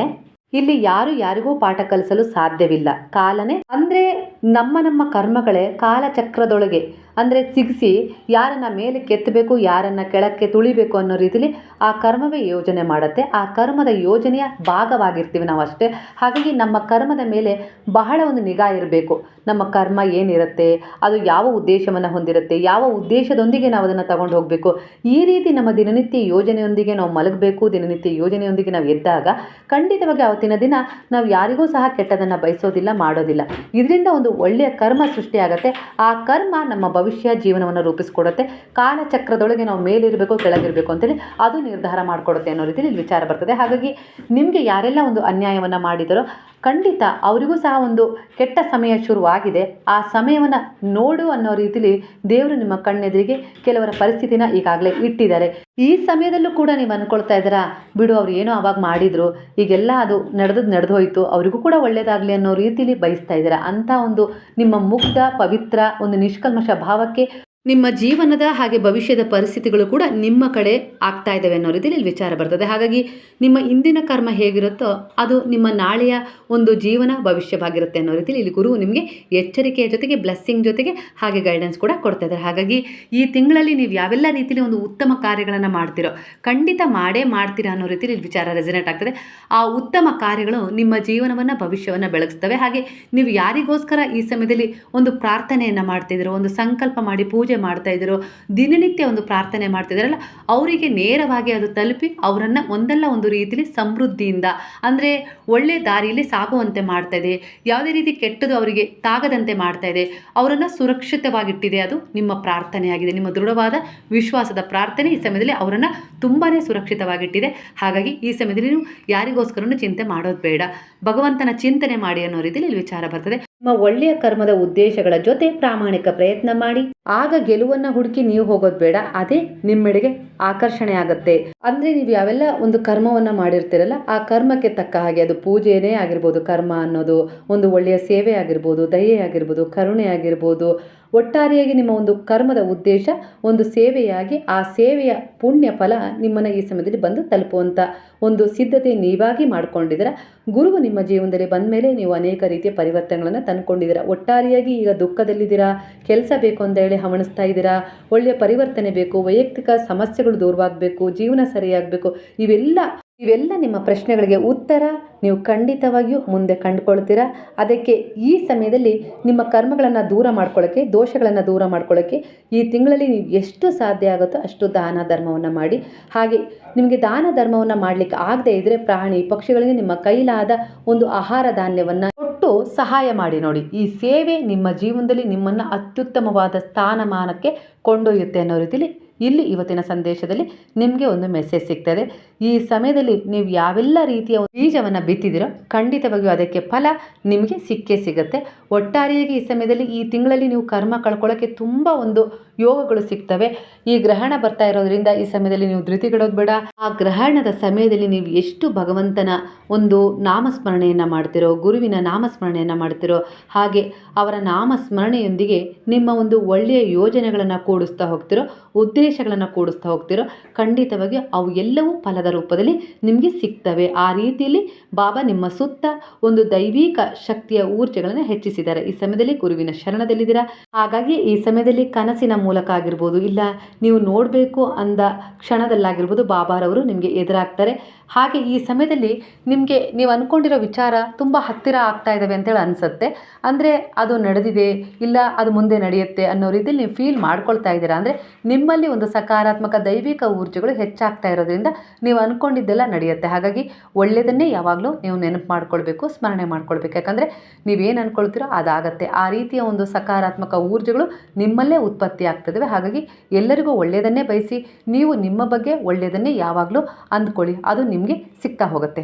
Speaker 1: ಇಲ್ಲಿ ಯಾರು ಯಾರಿಗೂ ಪಾಠ ಕಲಿಸಲು ಸಾಧ್ಯವಿಲ್ಲ. ಕಾಲನೇ ಅಂದರೆ ನಮ್ಮ ನಮ್ಮ ಕರ್ಮಗಳೇ ಕಾಲಚಕ್ರದೊಳಗೆ ಅಂದರೆ ಸಿಗಿಸಿ ಯಾರನ್ನು ಮೇಲೆ ಕೆತ್ತಬೇಕು, ಯಾರನ್ನು ಕೆಳಕ್ಕೆ ತುಳಿಬೇಕು ಅನ್ನೋ ರೀತಿಲಿ ಆ ಕರ್ಮವೇ ಯೋಜನೆ ಮಾಡುತ್ತೆ. ಆ ಕರ್ಮದ ಯೋಜನೆಯ ಭಾಗವಾಗಿರ್ತೀವಿ ನಾವು ಅಷ್ಟೇ. ಹಾಗಾಗಿ ನಮ್ಮ ಕರ್ಮದ ಮೇಲೆ ಬಹಳ ಒಂದು ನಿಗಾ ಇರಬೇಕು. ನಮ್ಮ ಕರ್ಮ ಏನಿರುತ್ತೆ, ಅದು ಯಾವ ಉದ್ದೇಶವನ್ನು ಹೊಂದಿರುತ್ತೆ, ಯಾವ ಉದ್ದೇಶದೊಂದಿಗೆ ನಾವು ಅದನ್ನು ತಗೊಂಡು ಹೋಗಬೇಕು. ಈ ರೀತಿ ನಮ್ಮ ದಿನನಿತ್ಯ ಯೋಜನೆಯೊಂದಿಗೆ ನಾವು ಮಲಗಬೇಕು, ದಿನನಿತ್ಯ ಯೋಜನೆಯೊಂದಿಗೆ ನಾವು ಎದ್ದಾಗ ಖಂಡಿತವಾಗಿ ಅವತ್ತಿನ ದಿನ ನಾವು ಯಾರಿಗೂ ಸಹ ಕೆಟ್ಟದನ್ನು ಬಯಸೋದಿಲ್ಲ, ಮಾಡೋದಿಲ್ಲ. ಇದರಿಂದ ಒಂದು ಒಳ್ಳೆಯ ಕರ್ಮ ಸೃಷ್ಟಿಯಾಗುತ್ತೆ. ಆ ಕರ್ಮ ನಮ್ಮ ಭವಿಷ್ಯ ಜೀವನವನ್ನು ರೂಪಿಸ್ಕೊಡುತ್ತೆ. ಕಾಲಚಕ್ರದೊಳಗೆ ನಾವು ಮೇಲಿರಬೇಕು, ಕೆಳಗಿರಬೇಕು ಅಂತೇಳಿ ಅದು ನಿರ್ಧಾರ ಮಾಡಿಕೊಡುತ್ತೆ ಅನ್ನೋ ರೀತಿಯಲ್ಲಿ ವಿಚಾರ ಬರ್ತದೆ. ಹಾಗಾಗಿ ನಿಮಗೆ ಯಾರೆಲ್ಲ ಒಂದು ಅನ್ಯಾಯವನ್ನು ಮಾಡಿದರೋ ಖಂಡಿತ ಅವರಿಗೂ ಸಹ ಒಂದು ಕೆಟ್ಟ ಸಮಯ ಶುರುವಾಗಿದೆ. ಆ ಸಮಯವನ್ನು ನೋಡು ಅನ್ನೋ ರೀತಿಲಿ ದೇವರು ನಿಮ್ಮ ಕಣ್ಣೆದುರಿಗೆ ಕೆಲವರ ಪರಿಸ್ಥಿತಿನ ಈಗಾಗಲೇ ಇಟ್ಟಿದ್ದಾರೆ. ಈ ಸಮಯದಲ್ಲೂ ಕೂಡ ನೀವು ಅಂದ್ಕೊಳ್ತಾ ಇದ್ದೀರಾ? ಬಿಡು, ಅವ್ರು ಏನೋ ಅವಾಗ ಮಾಡಿದರು. ಈಗೆಲ್ಲ ಅದು ನಡೆದು ನಡೆದು ಹೋಯಿತು ಅವರಿಗೂ ಕೂಡ ಒಳ್ಳೆಯದಾಗಲಿ ಅನ್ನೋ ರೀತಿಲಿ ಬಯಸ್ತಾ ಇದ್ದೀರಾ? ಅಂಥ ಒಂದು ನಿಮ್ಮ ಮುಗ್ಧ, ಪವಿತ್ರ ಒಂದು ನಿಷ್ಕಲ್ಮಶ ಭಾವಕ್ಕೆ ನಿಮ್ಮ ಜೀವನದ ಹಾಗೆ ಭವಿಷ್ಯದ ಪರಿಸ್ಥಿತಿಗಳು ಕೂಡ ನಿಮ್ಮ ಕಡೆ ಆಗ್ತಾ ಇದ್ದಾವೆ ಅನ್ನೋ ರೀತಿಯಲ್ಲಿ ಇಲ್ಲಿ ವಿಚಾರ ಬರ್ತದೆ. ಹಾಗಾಗಿ ನಿಮ್ಮ ಇಂದಿನ ಕರ್ಮ ಹೇಗಿರುತ್ತೋ ಅದು ನಿಮ್ಮ ನಾಳೆಯ ಒಂದು ಜೀವನ ಭವಿಷ್ಯವಾಗಿರುತ್ತೆ ಅನ್ನೋ ರೀತಿಯಲ್ಲಿ ಇಲ್ಲಿ ಗುರು ನಿಮಗೆ ಎಚ್ಚರಿಕೆಯ ಜೊತೆಗೆ ಬ್ಲೆಸ್ಸಿಂಗ್ ಜೊತೆಗೆ ಹಾಗೆ ಗೈಡೆನ್ಸ್ ಕೂಡ ಕೊಡ್ತಾ ಇದ್ದಾರೆ. ಹಾಗಾಗಿ ಈ ತಿಂಗಳಲ್ಲಿ ನೀವು ಯಾವೆಲ್ಲ ರೀತಿಯಲ್ಲಿ ಒಂದು ಉತ್ತಮ ಕಾರ್ಯಗಳನ್ನು ಮಾಡ್ತಿರೋ, ಖಂಡಿತ ಮಾಡೇ ಮಾಡ್ತೀರಾ ಅನ್ನೋ ರೀತಿಯಲ್ಲಿ ಇಲ್ಲಿ ವಿಚಾರ ರೆಸಿನೇಟ್ ಆಗ್ತದೆ. ಆ ಉತ್ತಮ ಕಾರ್ಯಗಳು ನಿಮ್ಮ ಜೀವನವನ್ನು, ಭವಿಷ್ಯವನ್ನು ಬೆಳಗಿಸ್ತವೆ. ಹಾಗೆ ನೀವು ಯಾರಿಗೋಸ್ಕರ ಈ ಸಮಯದಲ್ಲಿ ಒಂದು ಪ್ರಾರ್ಥನೆಯನ್ನು ಮಾಡ್ತಿದ್ದೀರೋ, ಒಂದು ಸಂಕಲ್ಪ ಮಾಡಿ ಪೂಜೆ ಮಾಡ್ತಾ ಇದ್ರು ದಿನನಿತ್ಯ ಒಂದು ಪ್ರಾರ್ಥನೆ ಮಾಡ್ತಿದ್ದಾರಲ್ಲ ಅವರಿಗೆ ನೇರವಾಗಿ ಅದು ತಲುಪಿ ಅವರನ್ನು ಒಂದಲ್ಲ ಒಂದು ರೀತಿಯಲ್ಲಿ ಸಮೃದ್ಧಿಯಿಂದ, ಅಂದರೆ ಒಳ್ಳೆ ದಾರಿಯಲ್ಲಿ ಸಾಗುವಂತೆ ಮಾಡ್ತಾ ಇದೆ, ಯಾವುದೇ ರೀತಿ ಕೆಟ್ಟದು ಅವರಿಗೆ ತಾಗದಂತೆ ಮಾಡ್ತಾ ಇದೆ, ಅವರನ್ನು ಸುರಕ್ಷಿತವಾಗಿಟ್ಟಿದೆ ಅದು ನಿಮ್ಮ ಪ್ರಾರ್ಥನೆಯಾಗಿದೆ, ನಿಮ್ಮ ದೃಢವಾದ ವಿಶ್ವಾಸದ ಪ್ರಾರ್ಥನೆ ಈ ಸಮಯದಲ್ಲಿ ಅವರನ್ನು ತುಂಬಾ ಸುರಕ್ಷಿತವಾಗಿಟ್ಟಿದೆ, ಹಾಗಾಗಿ ಈ ಸಮಯದಲ್ಲಿ ನೀವು ಯಾರಿಗೋಸ್ಕರನೂ ಚಿಂತೆ ಮಾಡೋದು ಬೇಡ, ಭಗವಂತನ ಚಿಂತನೆ ಮಾಡಿ ಅನ್ನೋ ರೀತಿಯಲ್ಲಿ ಇಲ್ಲಿ ವಿಚಾರ ಬರ್ತದೆ. ನಿಮ್ಮ ಒಳ್ಳೆಯ ಕರ್ಮದ ಉದ್ದೇಶಗಳ ಜೊತೆ ಪ್ರಾಮಾಣಿಕ ಪ್ರಯತ್ನ ಮಾಡಿ. ಆಗ ಗೆಲುವನ್ನು ಹುಡುಕಿ ನೀವು ಹೋಗೋದು ಬೇಡ. ಅದೇ ನಿಮ್ಮೆಡೆಗೆ ಆಕರ್ಷಣೆ ಆಗುತ್ತೆ. ಅಂದ್ರೆ ನೀವು ಯಾವೆಲ್ಲ ಒಂದು ಕರ್ಮವನ್ನ ಮಾಡಿರ್ತೀರಲ್ಲ, ಆ ಕರ್ಮಕ್ಕೆ ತಕ್ಕ ಹಾಗೆ ಅದು ಪೂಜೆನೇ ಆಗಿರ್ಬೋದು, ಕರ್ಮ ಅನ್ನೋದು, ಒಂದು ಒಳ್ಳೆಯ ಸೇವೆ ಆಗಿರ್ಬೋದು, ದಯೆ ಆಗಿರ್ಬೋದು, ಕರುಣೆ ಆಗಿರ್ಬೋದು, ಒಟ್ಟಾರೆಯಾಗಿ ನಿಮ್ಮ ಒಂದು ಕರ್ಮದ ಉದ್ದೇಶ, ಒಂದು ಸೇವೆಯಾಗಿ ಆ ಸೇವೆಯ ಪುಣ್ಯ ಫಲ ನಿಮ್ಮನ್ನು ಈ ಸಮಯದಲ್ಲಿ ಬಂದು ತಲುಪುವಂಥ ಒಂದು ಸಿದ್ಧತೆ ನೀವಾಗಿ ಮಾಡ್ಕೊಂಡಿದ್ರೆ ಗುರುವು ನಿಮ್ಮ ಜೀವನದಲ್ಲಿ ಬಂದ ಮೇಲೆ ನೀವು ಅನೇಕ ರೀತಿಯ ಪರಿವರ್ತನೆಗಳನ್ನು ತಂದುಕೊಂಡಿದ್ದೀರಾ ಒಟ್ಟಾರೆಯಾಗಿ ಈಗ ದುಃಖದಲ್ಲಿದ್ದೀರಾ? ಕೆಲಸ ಬೇಕು ಅಂತ ಹೇಳಿ ಹವಣಿಸ್ತಾ ಇದ್ದೀರಾ? ಒಳ್ಳೆಯ ಪರಿವರ್ತನೆ ಬೇಕು, ವೈಯಕ್ತಿಕ ಸಮಸ್ಯೆಗಳು ದೂರವಾಗಬೇಕು, ಜೀವನ ಸರಿಯಾಗಬೇಕು, ಇವೆಲ್ಲ ಇವೆಲ್ಲ ನಿಮ್ಮ ಪ್ರಶ್ನೆಗಳಿಗೆ ಉತ್ತರ ನೀವು ಖಂಡಿತವಾಗಿಯೂ ಮುಂದೆ ಕಂಡುಕೊಳ್ತೀರಾ? ಅದಕ್ಕೆ ಈ ಸಮಯದಲ್ಲಿ ನಿಮ್ಮ ಕರ್ಮಗಳನ್ನು ದೂರ ಮಾಡ್ಕೊಳ್ಳೋಕ್ಕೆ ದೋಷಗಳನ್ನು ದೂರ ಮಾಡ್ಕೊಳ್ಳೋಕ್ಕೆ ಈ ತಿಂಗಳಲ್ಲಿ ನೀವು ಎಷ್ಟು ಸಾಧ್ಯ ಆಗುತ್ತೋ ಅಷ್ಟು ದಾನ ಧರ್ಮವನ್ನು ಮಾಡಿ. ಹಾಗೆ ನಿಮಗೆ ದಾನ ಧರ್ಮವನ್ನು ಮಾಡಲಿಕ್ಕೆ ಆಗದೇ ಇದ್ದರೆ ಪ್ರಾಣಿ ಪಕ್ಷಿಗಳಿಗೆ ನಿಮ್ಮ ಕೈಲಾದ ಒಂದು ಆಹಾರ ಧಾನ್ಯವನ್ನು ಕೊಟ್ಟು ಸಹಾಯ ಮಾಡಿ ನೋಡಿ. ಈ ಸೇವೆ ನಿಮ್ಮ ಜೀವನದಲ್ಲಿ ನಿಮ್ಮನ್ನು ಅತ್ಯುತ್ತಮವಾದ ಸ್ಥಾನಮಾನಕ್ಕೆ ಕೊಂಡೊಯ್ಯುತ್ತೆ ಅನ್ನೋ ರೀತಿಲಿ ಇಲ್ಲಿ ಇವತ್ತಿನ ಸಂದೇಶದಲ್ಲಿ ನಿಮಗೆ ಒಂದು ಮೆಸೇಜ್ ಸಿಗ್ತದೆ. ಈ ಸಮಯದಲ್ಲಿ ನೀವು ಯಾವೆಲ್ಲ ರೀತಿಯ ಬೀಜವನ್ನು ಬಿತ್ತಿದಿರೋ ಖಂಡಿತವಾಗಿಯೂ ಅದಕ್ಕೆ ಫಲ ನಿಮಗೆ ಸಿಕ್ಕೇ ಸಿಗುತ್ತೆ. ಒಟ್ಟಾರೆಯಾಗಿ ಈ ಸಮಯದಲ್ಲಿ ಈ ತಿಂಗಳಲ್ಲಿ ನೀವು ಕರ್ಮ ಕಳ್ಕೊಳ್ಳೋಕ್ಕೆ ತುಂಬ ಒಂದು ಯೋಗಗಳು ಸಿಗ್ತವೆ. ಈ ಗ್ರಹಣ ಬರ್ತಾ ಇರೋದ್ರಿಂದ ಈ ಸಮಯದಲ್ಲಿ ನೀವು ಧೃತಿಗಿಡೋದು ಬೇಡ. ಆ ಗ್ರಹಣದ ಸಮಯದಲ್ಲಿ ನೀವು ಎಷ್ಟು ಭಗವಂತನ ಒಂದು ನಾಮಸ್ಮರಣೆಯನ್ನು ಮಾಡ್ತಿರೋ, ಗುರುವಿನ ನಾಮಸ್ಮರಣೆಯನ್ನು ಮಾಡ್ತಿರೋ ಹಾಗೆ ಅವರ ನಾಮಸ್ಮರಣೆಯೊಂದಿಗೆ ನಿಮ್ಮ ಒಂದು ಒಳ್ಳೆಯ ಯೋಜನೆಗಳನ್ನು ಕೂಡಿಸ್ತಾ ಹೋಗ್ತಿರೋ, ಉದ್ದೇಶಗಳನ್ನು ಕೂಡಿಸ್ತಾ ಹೋಗ್ತಿರೋ ಖಂಡಿತವಾಗಿ ಅವು ಎಲ್ಲವೂ ಫಲದ ರೂಪದಲ್ಲಿ ನಿಮಗೆ ಸಿಗ್ತವೆ. ಆ ರೀತಿಯಲ್ಲಿ ಬಾಬಾ ನಿಮ್ಮ ಸುತ್ತ ಒಂದು ದೈವಿಕ ಶಕ್ತಿಯ ಊರ್ಜೆಗಳನ್ನು ಹೆಚ್ಚಿಸಿದ್ದಾರೆ. ಈ ಸಮಯದಲ್ಲಿ ಗುರುವಿನ ಶರಣದಲ್ಲಿದ್ದೀರಾ? ಹಾಗಾಗಿ ಈ ಸಮಯದಲ್ಲಿ ಕನಸಿನ ಮೂಲಕ ಆಗಿರ್ಬೋದು ಇಲ್ಲ ನೀವು ನೋಡಬೇಕು ಅಂದ ಕ್ಷಣದಲ್ಲಾಗಿರ್ಬೋದು ಬಾಬಾರವರು ನಿಮಗೆ ಎದುರಾಗ್ತಾರೆ. ಹಾಗೆ ಈ ಸಮಯದಲ್ಲಿ ನಿಮಗೆ ನೀವು ಅಂದ್ಕೊಂಡಿರೋ ವಿಚಾರ ತುಂಬ ಹತ್ತಿರ ಆಗ್ತಾ ಇದ್ದಾವೆ ಅಂತೇಳಿ ಅನಿಸುತ್ತೆ. ಅಂದರೆ ಅದು ನಡೆದಿದೆ, ಇಲ್ಲ ಅದು ಮುಂದೆ ನಡೆಯುತ್ತೆ ಅನ್ನೋ ರೀತಿಯಲ್ಲಿ ನೀವು ಫೀಲ್ ಮಾಡ್ಕೊಳ್ತಾ ಇದ್ದೀರಾ. ಅಂದರೆ ನಿಮ್ಮಲ್ಲಿ ಒಂದು ಸಕಾರಾತ್ಮಕ ದೈವಿಕ ಊರ್ಜೆಗಳು ಹೆಚ್ಚಾಗ್ತಾ ಇರೋದ್ರಿಂದ ನೀವು ಅಂದ್ಕೊಂಡಿದ್ದೆಲ್ಲ ನಡೆಯುತ್ತೆ. ಹಾಗಾಗಿ ಒಳ್ಳೆಯದನ್ನೇ ಯಾವಾಗಲೂ ನೀವು ನೆನಪು ಮಾಡ್ಕೊಳ್ಬೇಕು, ಸ್ಮರಣೆ ಮಾಡ್ಕೊಳ್ಬೇಕು. ಯಾಕಂದರೆ ನೀವೇನು ಅಂದ್ಕೊಳ್ತೀರೋ ಅದಾಗತ್ತೆ. ಆ ರೀತಿಯ ಒಂದು ಸಕಾರಾತ್ಮಕ ಊರ್ಜೆಗಳು ನಿಮ್ಮಲ್ಲೇ ಉತ್ಪತ್ತಿ ಆಗ್ತದವೆ. ಹಾಗಾಗಿ ಎಲ್ಲರಿಗೂ ಒಳ್ಳೆಯದನ್ನೇ ಬಯಸಿ ನೀವು ನಿಮ್ಮ ಬಗ್ಗೆ ಒಳ್ಳೆಯದನ್ನೇ ಯಾವಾಗಲೂ ಅಂದ್ಕೊಳ್ಳಿ. ಅದು ನಿಮಗೆ ಸಿಗ್ತಾ ಹೋಗುತ್ತೆ.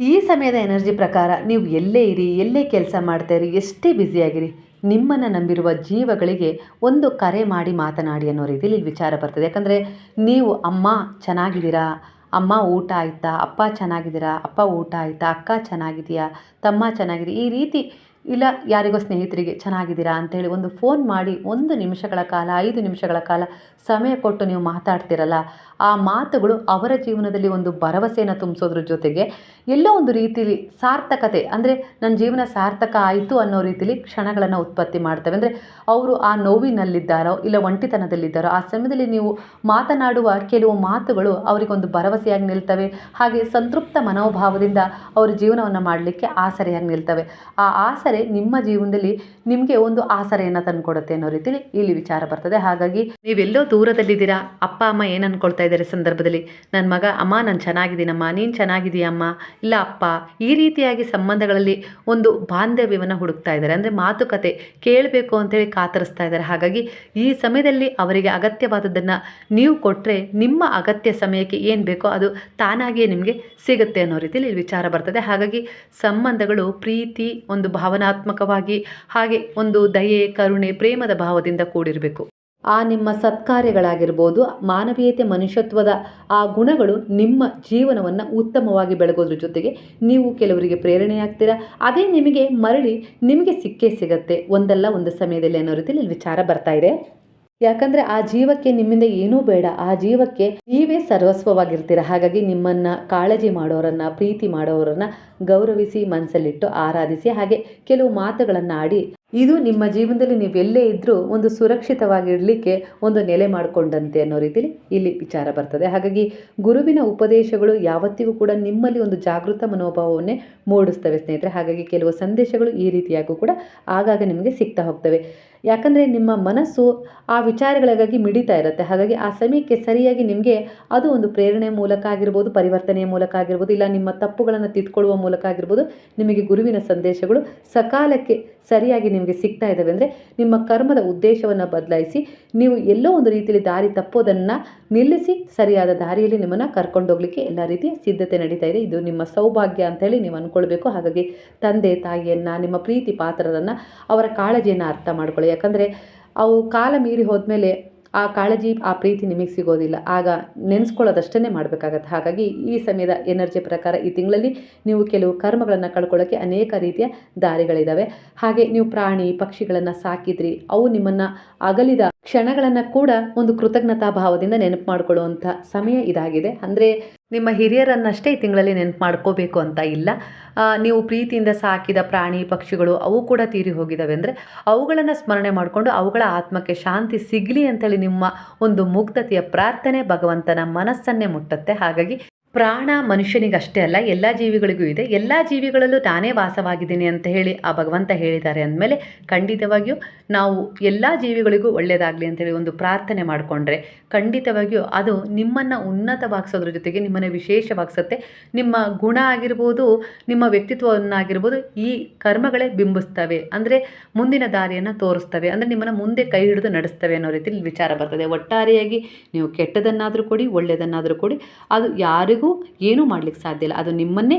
Speaker 1: ಈ ಸಮಯದ ಎನರ್ಜಿ ಪ್ರಕಾರ ನೀವು ಎಲ್ಲೇ ಇರಿ, ಎಲ್ಲೇ ಕೆಲಸ ಮಾಡ್ತಾ ಇರಿ, ಎಷ್ಟೇ ಬ್ಯುಸಿಯಾಗಿರಿ ನಿಮ್ಮನ್ನು ನಂಬಿರುವ ಜೀವಗಳಿಗೆ ಒಂದು ಕರೆ ಮಾಡಿ ಮಾತನಾಡಿ ಅನ್ನೋ ರೀತಿಯಲ್ಲಿ ವಿಚಾರ ಬರ್ತದೆ. ಯಾಕಂದರೆ ನೀವು ಅಮ್ಮ ಚೆನ್ನಾಗಿದ್ದೀರಾ? ಅಮ್ಮ ಊಟ ಆಯಿತಾ? ಅಪ್ಪ ಚೆನ್ನಾಗಿದ್ದೀರಾ? ಅಪ್ಪ ಊಟ ಆಯಿತಾ? ಅಕ್ಕ ಚೆನ್ನಾಗಿದೆಯಾ ತಮ್ಮ ಚೆನ್ನಾಗಿದೆ ಈ ರೀತಿ ಇಲ್ಲ, ಯಾರಿಗೋ ಸ್ನೇಹಿತರಿಗೆ ಚೆನ್ನಾಗಿದ್ದೀರಾ ಅಂತೇಳಿ ಒಂದು ಫೋನ್ ಮಾಡಿ ಒಂದು ನಿಮಿಷಗಳ ಕಾಲ, ಐದು ನಿಮಿಷಗಳ ಕಾಲ ಸಮಯ ಕೊಟ್ಟು ನೀವು ಮಾತಾಡ್ತಿರಲ್ಲ ಆ ಮಾತುಗಳು ಅವರ ಜೀವನದಲ್ಲಿ ಒಂದು ಭರವಸೆಯನ್ನು ತುಂಬಿಸೋದ್ರ ಜೊತೆಗೆ ಎಲ್ಲೋ ಒಂದು ರೀತಿಲಿ ಸಾರ್ಥಕತೆ, ಅಂದರೆ ನನ್ನ ಜೀವನ ಸಾರ್ಥಕ ಆಯಿತು ಅನ್ನೋ ರೀತಿಲಿ ಕ್ಷಣಗಳನ್ನು ಉತ್ಪತ್ತಿ ಮಾಡ್ತವೆ. ಅಂದರೆ ಅವರು ಆ ನೋವಿನಲ್ಲಿದ್ದಾರೋ ಇಲ್ಲ ಒಂಟಿತನದಲ್ಲಿದ್ದಾರೋ, ಆ ಸಮಯದಲ್ಲಿ ನೀವು ಮಾತನಾಡುವ ಕೆಲವು ಮಾತುಗಳು ಅವರಿಗೊಂದು ಭರವಸೆಯಾಗಿ ನಿಲ್ತವೆ. ಹಾಗೆ ಸಂತೃಪ್ತ ಮನೋಭಾವದಿಂದ ಅವರ ಜೀವನವನ್ನು ಮಾಡಲಿಕ್ಕೆ ಆಸರೆಯಾಗಿ ನಿಲ್ತವೆ. ಆ ಆಸರೆ ನಿಮ್ಮ ಜೀವನದಲ್ಲಿ ನಿಮಗೆ ಒಂದು ಆಸರೆಯನ್ನು ತಂದುಕೊಡುತ್ತೆ ಅನ್ನೋ ರೀತಿಲಿ ಇಲ್ಲಿ ವಿಚಾರ ಬರ್ತದೆ. ಹಾಗಾಗಿ ನೀವೆಲ್ಲೋ ದೂರದಲ್ಲಿದ್ದೀರಾ, ಅಪ್ಪ, ಅಮ್ಮ ಏನು ಅನ್ಕೊಳ್ತಾ ಇದ್ದಾರೆ ಸಂದರ್ಭದಲ್ಲಿ. ನನ್ನ ಮಗ, ಅಮ್ಮ, ನಾನು ಚೆನ್ನಾಗಿದ್ದೀನಮ್ಮ, ನೀನು ಚೆನ್ನಾಗಿದೆಯಮ್ಮ ಇಲ್ಲ ಅಪ್ಪ, ಈ ರೀತಿಯಾಗಿ ಸಂಬಂಧಗಳಲ್ಲಿ ಒಂದು ಬಾಂಧವ್ಯವನ್ನು ಹುಡುಕ್ತಾ ಇದ್ದಾರೆ. ಅಂದರೆ ಮಾತುಕತೆ ಕೇಳಬೇಕು ಅಂತೇಳಿ ಕಾತರಿಸ್ತಾ ಇದ್ದಾರೆ. ಹಾಗಾಗಿ ಈ ಸಮಯದಲ್ಲಿ ಅವರಿಗೆ ಅಗತ್ಯವಾದದ್ದನ್ನು ನೀವು ಕೊಟ್ಟರೆ ನಿಮ್ಮ ಅಗತ್ಯ ಸಮಯಕ್ಕೆ ಏನು ಬೇಕೋ ಅದು ತಾನಾಗಿಯೇ ನಿಮಗೆ ಸಿಗುತ್ತೆ ಅನ್ನೋ ರೀತಿಯಲ್ಲಿ ವಿಚಾರ ಬರ್ತದೆ. ಹಾಗಾಗಿ ಸಂಬಂಧಗಳು ಪ್ರೀತಿ, ಒಂದು ಭಾವನಾತ್ಮಕವಾಗಿ ಹಾಗೆ ಒಂದು ದಯೆ, ಕರುಣೆ, ಪ್ರೇಮದ ಭಾವದಿಂದ ಕೂಡಿರಬೇಕು. ಆ ನಿಮ್ಮ ಸತ್ಕಾರ್ಯಗಳಾಗಿರ್ಬೋದು, ಮಾನವೀಯತೆ, ಮನುಷ್ಯತ್ವದ ಆ ಗುಣಗಳು ನಿಮ್ಮ ಜೀವನವನ್ನು ಉತ್ತಮವಾಗಿ ಬೆಳಗೋದ್ರ ಜೊತೆಗೆ ನೀವು ಕೆಲವರಿಗೆ ಪ್ರೇರಣೆಯಾಗ್ತೀರಾ? ಅದೇ ನಿಮಗೆ ಮರಳಿ ನಿಮಗೆ ಸಿಕ್ಕೇ ಸಿಗತ್ತೆ ಒಂದಲ್ಲ ಒಂದು ಸಮಯದಲ್ಲಿ ಅನ್ನೋ ರೀತಿಯಲ್ಲಿ ವಿಚಾರ ಬರ್ತಾ ಇದೆ. ಯಾಕಂದರೆ ಆ ಜೀವಕ್ಕೆ ನಿಮ್ಮಿಂದ ಏನೂ ಬೇಡ. ಆ ಜೀವಕ್ಕೆ ನೀವೇ ಸರ್ವಸ್ವವಾಗಿರ್ತೀರ? ಹಾಗಾಗಿ ನಿಮ್ಮನ್ನು ಕಾಳಜಿ ಮಾಡೋರನ್ನು, ಪ್ರೀತಿ ಮಾಡೋರನ್ನು ಗೌರವಿಸಿ ಮನಸ್ಸಲ್ಲಿಟ್ಟು ಆರಾಧಿಸಿ, ಹಾಗೆ ಕೆಲವು ಮಾತುಗಳನ್ನು ಆಡಿ ಇದು ನಿಮ್ಮ ಜೀವನದಲ್ಲಿ ನೀವು ಎಲ್ಲೇ ಇದ್ದರೂ ಒಂದು ಸುರಕ್ಷಿತವಾಗಿರಲಿಕ್ಕೆ ಒಂದು ನೆಲೆ ಮಾಡಿಕೊಂಡಂತೆ ಅನ್ನೋ ರೀತಿಯಲ್ಲಿ ಇಲ್ಲಿ ವಿಚಾರ ಬರ್ತದೆ. ಹಾಗಾಗಿ ಗುರುವಿನ ಉಪದೇಶಗಳು ಯಾವತ್ತಿಗೂ ಕೂಡ ನಿಮ್ಮಲ್ಲಿ ಒಂದು ಜಾಗೃತ ಮನೋಭಾವವನ್ನೇ ಮೂಡಿಸ್ತವೆ ಸ್ನೇಹಿತರೆ. ಹಾಗಾಗಿ ಕೆಲವು ಸಂದೇಶಗಳು ಈ ರೀತಿಯಾಗೂ ಕೂಡ ಆಗಾಗ ನಿಮಗೆ ಸಿಗ್ತಾ ಹೋಗ್ತವೆ. ಯಾಕಂದರೆ ನಿಮ್ಮ ಮನಸ್ಸು ಆ ವಿಚಾರಗಳಿಗಾಗಿ ಮಿಡಿತಾ ಇರುತ್ತೆ. ಹಾಗಾಗಿ ಆ ಸಮಯಕ್ಕೆ ಸರಿಯಾಗಿ ನಿಮಗೆ ಅದು ಒಂದು ಪ್ರೇರಣೆ ಮೂಲಕ ಆಗಿರ್ಬೋದು, ಪರಿವರ್ತನೆಯ ಮೂಲಕ ಆಗಿರ್ಬೋದು, ಇಲ್ಲ ನಿಮ್ಮ ತಪ್ಪುಗಳನ್ನು ತಿದ್ಕೊಳ್ಳುವ ಮೂಲಕ ಆಗಿರ್ಬೋದು ನಿಮಗೆ ಗುರುವಿನ ಸಂದೇಶಗಳು ಸಕಾಲಕ್ಕೆ ಸರಿಯಾಗಿ ನಿಮಗೆ ಸಿಗ್ತಾ ಇದ್ದಾವೆ ಅಂದರೆ ನಿಮ್ಮ ಕರ್ಮದ ಉದ್ದೇಶವನ್ನು ಬದಲಾಯಿಸಿ ನೀವು ಎಲ್ಲೋ ಒಂದು ರೀತಿಯಲ್ಲಿ ದಾರಿ ತಪ್ಪೋದನ್ನು ನಿಲ್ಲಿಸಿ ಸರಿಯಾದ ದಾರಿಯಲ್ಲಿ ನಿಮ್ಮನ್ನು ಕರ್ಕೊಂಡೋಗ್ಲಿಕ್ಕೆ ಎಲ್ಲ ರೀತಿಯ ಸಿದ್ಧತೆ ನಡೀತಾ ಇದೆ. ಇದು ನಿಮ್ಮ ಸೌಭಾಗ್ಯ ಅಂತೇಳಿ ನೀವು ಅಂದ್ಕೊಳ್ಬೇಕು ಹಾಗಾಗಿ ತಂದೆ, ತಾಯಿಯನ್ನು, ನಿಮ್ಮ ಪ್ರೀತಿ ಪಾತ್ರರನ್ನು ಅವರ ಕಾಳಜಿಯನ್ನು ಅರ್ಥ ಮಾಡ್ಕೊಳ್ಳಿ. ಯಾಕಂದರೆ ಅವು ಕಾಲ ಮೀರಿ ಹೋದ್ಮೇಲೆ ಆ ಕಾಳಜಿ, ಆ ಪ್ರೀತಿ ನಿಮಗೆ ಸಿಗೋದಿಲ್ಲ. ಆಗ ನೆನೆಸ್ಕೊಳ್ಳೋದಷ್ಟೇ ಮಾಡಬೇಕಾಗತ್ತೆ. ಹಾಗಾಗಿ ಈ ಸಮಯದ ಎನರ್ಜಿ ಪ್ರಕಾರ ಈ ತಿಂಗಳಲ್ಲಿ ನೀವು ಕೆಲವು ಕರ್ಮಗಳನ್ನು ಕಳ್ಕೊಳ್ಳೋಕ್ಕೆ ಅನೇಕ ರೀತಿಯ ದಾರಿಗಳಿದ್ದಾವೆ ಹಾಗೆ ನೀವು ಪ್ರಾಣಿ, ಪಕ್ಷಿಗಳನ್ನು ಸಾಕಿದ್ರಿ, ಅವು ನಿಮ್ಮನ್ನು ಅಗಲಿದ ಕ್ಷಣಗಳನ್ನು ಕೂಡ ಒಂದು ಕೃತಜ್ಞತಾ ಭಾವದಿಂದ ನೆನಪು ಮಾಡಿಕೊಳ್ಳುವಂಥ ಸಮಯ ಇದಾಗಿದೆ. ಅಂದರೆ ನಿಮ್ಮ ಹಿರಿಯರನ್ನಷ್ಟೇ ಈ ತಿಂಗಳಲ್ಲಿ ನೆನಪು ಮಾಡ್ಕೋಬೇಕು ಅಂತ ಇಲ್ಲ. ನೀವು ಪ್ರೀತಿಯಿಂದ ಸಾಕಿದ ಪ್ರಾಣಿ ಪಕ್ಷಿಗಳು ಅವು ಕೂಡ ತೀರಿ ಹೋಗಿದ್ದಾವೆ ಅಂದರೆ ಅವುಗಳನ್ನು ಸ್ಮರಣೆ ಮಾಡಿಕೊಂಡು ಅವುಗಳ ಆತ್ಮಕ್ಕೆ ಶಾಂತಿ ಸಿಗಲಿ ಅಂತೇಳಿ ನಿಮ್ಮ ಒಂದು ಮುಗ್ಧತೆಯ ಪ್ರಾರ್ಥನೆ ಭಗವಂತನ ಮನಸ್ಸನ್ನೇ ಮುಟ್ಟುತ್ತೆ. ಹಾಗಾಗಿ ಪ್ರಾಣ ಮನುಷ್ಯನಿಗಷ್ಟೇ ಅಲ್ಲ, ಎಲ್ಲ ಜೀವಿಗಳಿಗೂ ಇದೆ. ಎಲ್ಲ ಜೀವಿಗಳಲ್ಲೂ ನಾನೇ ವಾಸವಾಗಿದ್ದೀನಿ ಅಂತ ಹೇಳಿ ಆ ಭಗವಂತ ಹೇಳಿದ್ದಾರೆ ಅಂದಮೇಲೆ ಖಂಡಿತವಾಗಿಯೂ ನಾವು ಎಲ್ಲ ಜೀವಿಗಳಿಗೂ ಒಳ್ಳೆಯದಾಗಲಿ ಅಂತೇಳಿ ಒಂದು ಪ್ರಾರ್ಥನೆ ಮಾಡಿಕೊಂಡ್ರೆ ಖಂಡಿತವಾಗಿಯೂ ಅದು ನಿಮ್ಮನ್ನು ಉನ್ನತವಾಗಿಸೋದ್ರ ಜೊತೆಗೆ ನಿಮ್ಮನ್ನು ವಿಶೇಷವಾಗಿಸುತ್ತೆ. ನಿಮ್ಮ ಗುಣ ಆಗಿರ್ಬೋದು, ನಿಮ್ಮ ವ್ಯಕ್ತಿತ್ವವನ್ನಾಗಿರ್ಬೋದು ಈ ಕರ್ಮಗಳೇ ಬಿಂಬಿಸ್ತವೆ. ಅಂದರೆ ಮುಂದಿನ ದಾರಿಯನ್ನು ತೋರಿಸ್ತವೆ. ಅಂದರೆ ನಿಮ್ಮನ್ನು ಮುಂದೆ ಕೈ ಹಿಡಿದು ನಡೆಸ್ತವೆ ಅನ್ನೋ ರೀತಿಯಲ್ಲಿ ವಿಚಾರ ಬರ್ತದೆ. ಒಟ್ಟಾರೆಯಾಗಿ ನೀವು ಕೆಟ್ಟದನ್ನಾದರೂ ಕೊಡಿ ಒಳ್ಳೆಯದನ್ನಾದರೂ ಕೊಡಿ. ಅದು ಯಾರಿಗೂ ಏನೂ ಮಾಡಲಿಕ್ಕೆ ಸಾಧ್ಯ ಇಲ್ಲ. ಅದು ನಿಮ್ಮನ್ನೇ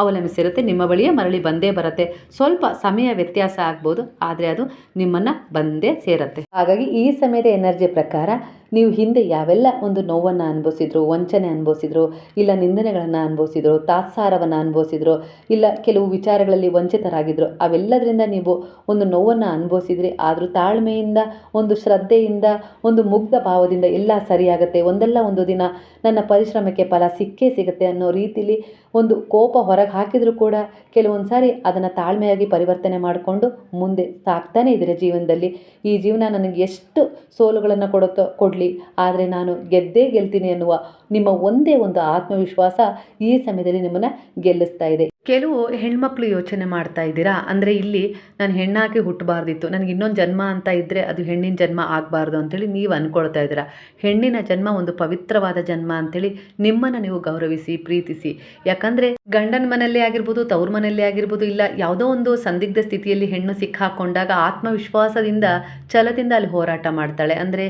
Speaker 1: ಅವಲಂಬಿಸಿರುತ್ತೆ ನಿಮ್ಮ ಬಳಿಯೇ ಮರಳಿ ಬಂದೇ ಬರುತ್ತೆ. ಸ್ವಲ್ಪ ಸಮಯ ವ್ಯತ್ಯಾಸ ಆಗ್ಬೋದು, ಆದರೆ ಅದು ನಿಮ್ಮನ್ನು ಬಂದೇ ಸೇರುತ್ತೆ. ಹಾಗಾಗಿ ಈ ಸಮಯದ ಎನರ್ಜಿ ಪ್ರಕಾರ ನೀವು ಹಿಂದೆ ಯಾವೆಲ್ಲ ಒಂದು ನೋವನ್ನು ಅನುಭವಿಸಿದ್ರು, ವಂಚನೆ ಅನುಭವಿಸಿದ್ರು, ಇಲ್ಲ ನಿಂದನೆಗಳನ್ನು ಅನುಭವಿಸಿದ್ರು, ತಾತ್ಸಾರವನ್ನು ಅನುಭವಿಸಿದ್ರು, ಇಲ್ಲ ಕೆಲವು ವಿಚಾರಗಳಲ್ಲಿ ವಂಚಿತರಾಗಿದ್ದರು ಅವೆಲ್ಲದರಿಂದ ನೀವು ಒಂದು ನೋವನ್ನು ಅನುಭವಿಸಿದ್ರಿ ಆದರೂ ತಾಳ್ಮೆಯಿಂದ, ಒಂದು ಶ್ರದ್ಧೆಯಿಂದ, ಒಂದು ಮುಗ್ಧ ಭಾವದಿಂದ ಎಲ್ಲ ಸರಿಯಾಗುತ್ತೆ. ಒಂದಲ್ಲ ಒಂದು ದಿನ ನನ್ನ ಪರಿಶ್ರಮಕ್ಕೆ ಫಲ ಸಿಕ್ಕೇ ಸಿಗುತ್ತೆ ಅನ್ನೋ ರೀತಿಲಿ ಒಂದು ಕೋಪ ಹೊರಗೆ ಹಾಕಿದರೂ ಕೂಡ ಕೆಲವೊಂದು ಸಾರಿ ಅದನ್ನು ತಾಳ್ಮೆಯಾಗಿ ಪರಿವರ್ತನೆ ಮಾಡಿಕೊಂಡು ಮುಂದೆ ಸಾಕ್ತಾನೆ ಇದ್ದೀರ ಜೀವನದಲ್ಲಿ. ಈ ಜೀವನ ನನಗೆ ಎಷ್ಟು ಸೋಲುಗಳನ್ನು ಕೊಡುತ್ತೋ ಕೊಡಲಿ ಆದರೆ ನಾನು ಗೆದ್ದೇ ಗೆಲ್ತೀನಿ ಅನ್ನುವ ನಿಮ್ಮ ಒಂದೇ ಒಂದು ಆತ್ಮವಿಶ್ವಾಸ ಈ ಸಮಯದಲ್ಲಿ ನಿಮ್ಮನ್ನು ಗೆಲ್ಲಿಸ್ತಾ ಇದೆ. ಕೆಲವು ಹೆಣ್ಮಕ್ಳು ಯೋಚನೆ ಮಾಡ್ತಾ ಇದ್ದೀರಾ? ಅಂದರೆ ಇಲ್ಲಿ ನಾನು ಹೆಣ್ಣಾಗಿ ಹುಟ್ಟಬಾರ್ದಿತ್ತು ನನಗೆ ಇನ್ನೊಂದು ಜನ್ಮ ಅಂತ ಇದ್ದರೆ ಅದು ಹೆಣ್ಣಿನ ಜನ್ಮ ಆಗಬಾರ್ದು ಅಂತೇಳಿ ನೀವು ಅಂದ್ಕೊಳ್ತಾ ಇದ್ದೀರಾ? ಹೆಣ್ಣಿನ ಜನ್ಮ ಒಂದು ಪವಿತ್ರವಾದ ಜನ್ಮ ಅಂತೇಳಿ ನಿಮ್ಮನ್ನು ನೀವು ಗೌರವಿಸಿ, ಪ್ರೀತಿಸಿ. ಯಾಕಂದರೆ ಗಂಡನ ಮನೆಯಲ್ಲೇ ಆಗಿರ್ಬೋದು, ತವ್ರ ಮನೆಯಲ್ಲೇ ಆಗಿರ್ಬೋದು, ಇಲ್ಲ ಯಾವುದೋ ಒಂದು ಸಂದಿಗ್ಧ ಸ್ಥಿತಿಯಲ್ಲಿ ಹೆಣ್ಣು ಸಿಕ್ಕಾಕೊಂಡಾಗ ಆತ್ಮವಿಶ್ವಾಸದಿಂದ, ಛಲದಿಂದ ಅಲ್ಲಿ ಹೋರಾಟ ಮಾಡ್ತಾಳೆ. ಅಂದರೆ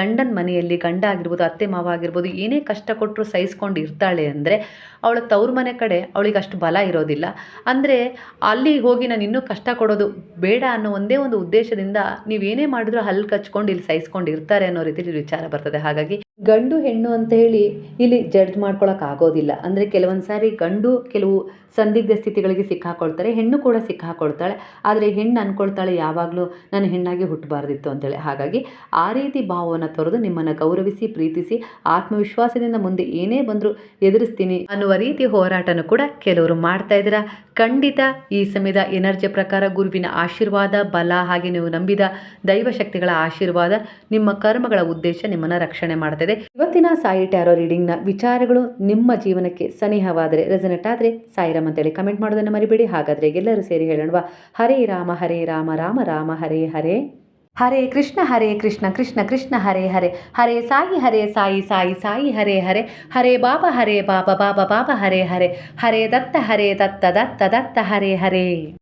Speaker 1: ಗಂಡನ ಮನೆಯಲ್ಲಿ ಗಂಡ ಆಗಿರ್ಬೋದು, ಅತ್ತೆ ಮಾವ ಆಗಿರ್ಬೋದು, ಏನೇ ಕಷ್ಟ ಕೊಟ್ಟರು ಸಹಿಸ್ಕೊಂಡು ಇರ್ತಾಳೆ ಅಂದರೆ ಅವಳ ತವ್ರ ಮನೆ ಕಡೆ ಅವಳಿಗೆ ಅಷ್ಟು ಬಲ ಇರೋದಿಲ್ಲ. ಅಂದರೆ ಅಲ್ಲಿ ಹೋಗಿ ನಾನು ಇನ್ನೂ ಕಷ್ಟ ಕೊಡೋದು ಬೇಡ ಅನ್ನೋ ಒಂದೇ ಒಂದು ಉದ್ದೇಶದಿಂದ ನೀವೇನೇ ಮಾಡಿದ್ರು ಹಲ್ಲು ಕಚ್ಕೊಂಡು ಇಲ್ಲಿ ಸಹಿಸ್ಕೊಂಡು ಇರ್ತಾರೆ ಅನ್ನೋ ರೀತಿಲಿ ವಿಚಾರ ಬರ್ತದೆ. ಹಾಗಾಗಿ ಗಂಡು ಹೆಣ್ಣು ಅಂತ ಹೇಳಿ ಇಲ್ಲಿ ಜಡ್ಜ್ ಮಾಡ್ಕೊಳಕ್ ಆಗೋದಿಲ್ಲ. ಅಂದರೆ ಕೆಲವೊಂದು ಸಾರಿ ಗಂಡು ಕೆಲವು ಸಂದಿಗ್ಧ ಸ್ಥಿತಿಗಳಿಗೆ ಸಿಕ್ಕಾಕೊಳ್ತಾರೆ, ಹೆಣ್ಣು ಕೂಡ ಸಿಕ್ಕಾಕೊಳ್ತಾಳೆ. ಆದರೆ ಹೆಣ್ಣು ಅಂದ್ಕೊಳ್ತಾಳೆ ಯಾವಾಗಲೂ ನಾನು ಹೆಣ್ಣಾಗಿ ಹುಟ್ಟಬಾರ್ದಿತ್ತು ಅಂತೇಳಿ. ಹಾಗಾಗಿ ಆ ರೀತಿ ಭಾವವನ್ನು ತೊರೆದು ನಿಮ್ಮನ್ನು ಗೌರವಿಸಿ, ಪ್ರೀತಿಸಿ, ಆತ್ಮವಿಶ್ವಾಸದಿಂದ ಮುಂದೆ ಏನೇ ಬಂದರೂ ಎದುರಿಸ್ತೀನಿ ಅನ್ನುವ ರೀತಿ ಹೋರಾಟನೂ ಕೂಡ ಕೆಲವರು ಮಾಡ್ತಾ ಇದ್ದೀರಾ. ಖಂಡಿತ ಈ ಸಮಯದ ಎನರ್ಜಿ ಪ್ರಕಾರ ಗುರುವಿನ ಆಶೀರ್ವಾದ, ಬಲ ಹಾಗೆ ನೀವು ನಂಬಿದ ದೈವಶಕ್ತಿಗಳ ಆಶೀರ್ವಾದ ನಿಮ್ಮ ಕರ್ಮಗಳ ಉದ್ದೇಶ ನಿಮ್ಮನ್ನು ರಕ್ಷಣೆ ಮಾಡ್ತಾ ಇವತ್ತಿನ ಸಾಯಿ ಟ್ಯಾರೋ ರೀಡಿಂಗ್ನ ವಿಚಾರಗಳು ನಿಮ್ಮ ಜೀವನಕ್ಕೆ ಸನಿಹವಾದರೆ ರೆಸನೆಟ್ ಆದರೆ ಸಾಯಿರಾಮ್ ಅಂತೇಳಿ ಕಮೆಂಟ್ ಮಾಡೋದನ್ನು ಮರಿಬೇಡಿ. ಹಾಗಾದರೆ ಎಲ್ಲರೂ ಸೇರಿ ಹೇಳೋಣವಾ? ಹರೇ ರಾಮ ಹರೇ ರಾಮ ರಾಮ ರಾಮ, ಹರೇ ಹರೇ. ಹರೇ ಕೃಷ್ಣ ಹರೇ ಕೃಷ್ಣ ಕೃಷ್ಣ ಕೃಷ್ಣ, ಹರೇ ಹರೇ. ಹರೇ ಸಾಯಿ ಹರೇ ಸಾಯಿ ಸಾಯಿ ಸಾಯಿ, ಹರೇ ಹರೇ. ಹರೇ ಬಾಬಾ ಹರೇ ಬಾಬಾ ಬಾಬಾ ಬಾಬಾ, ಹರೇ ಹರೇ. ಹರೇ ದತ್ತ ಹರೇ ದತ್ತ ದತ್ತ ದತ್ತ, ಹರೇ ಹರೇ.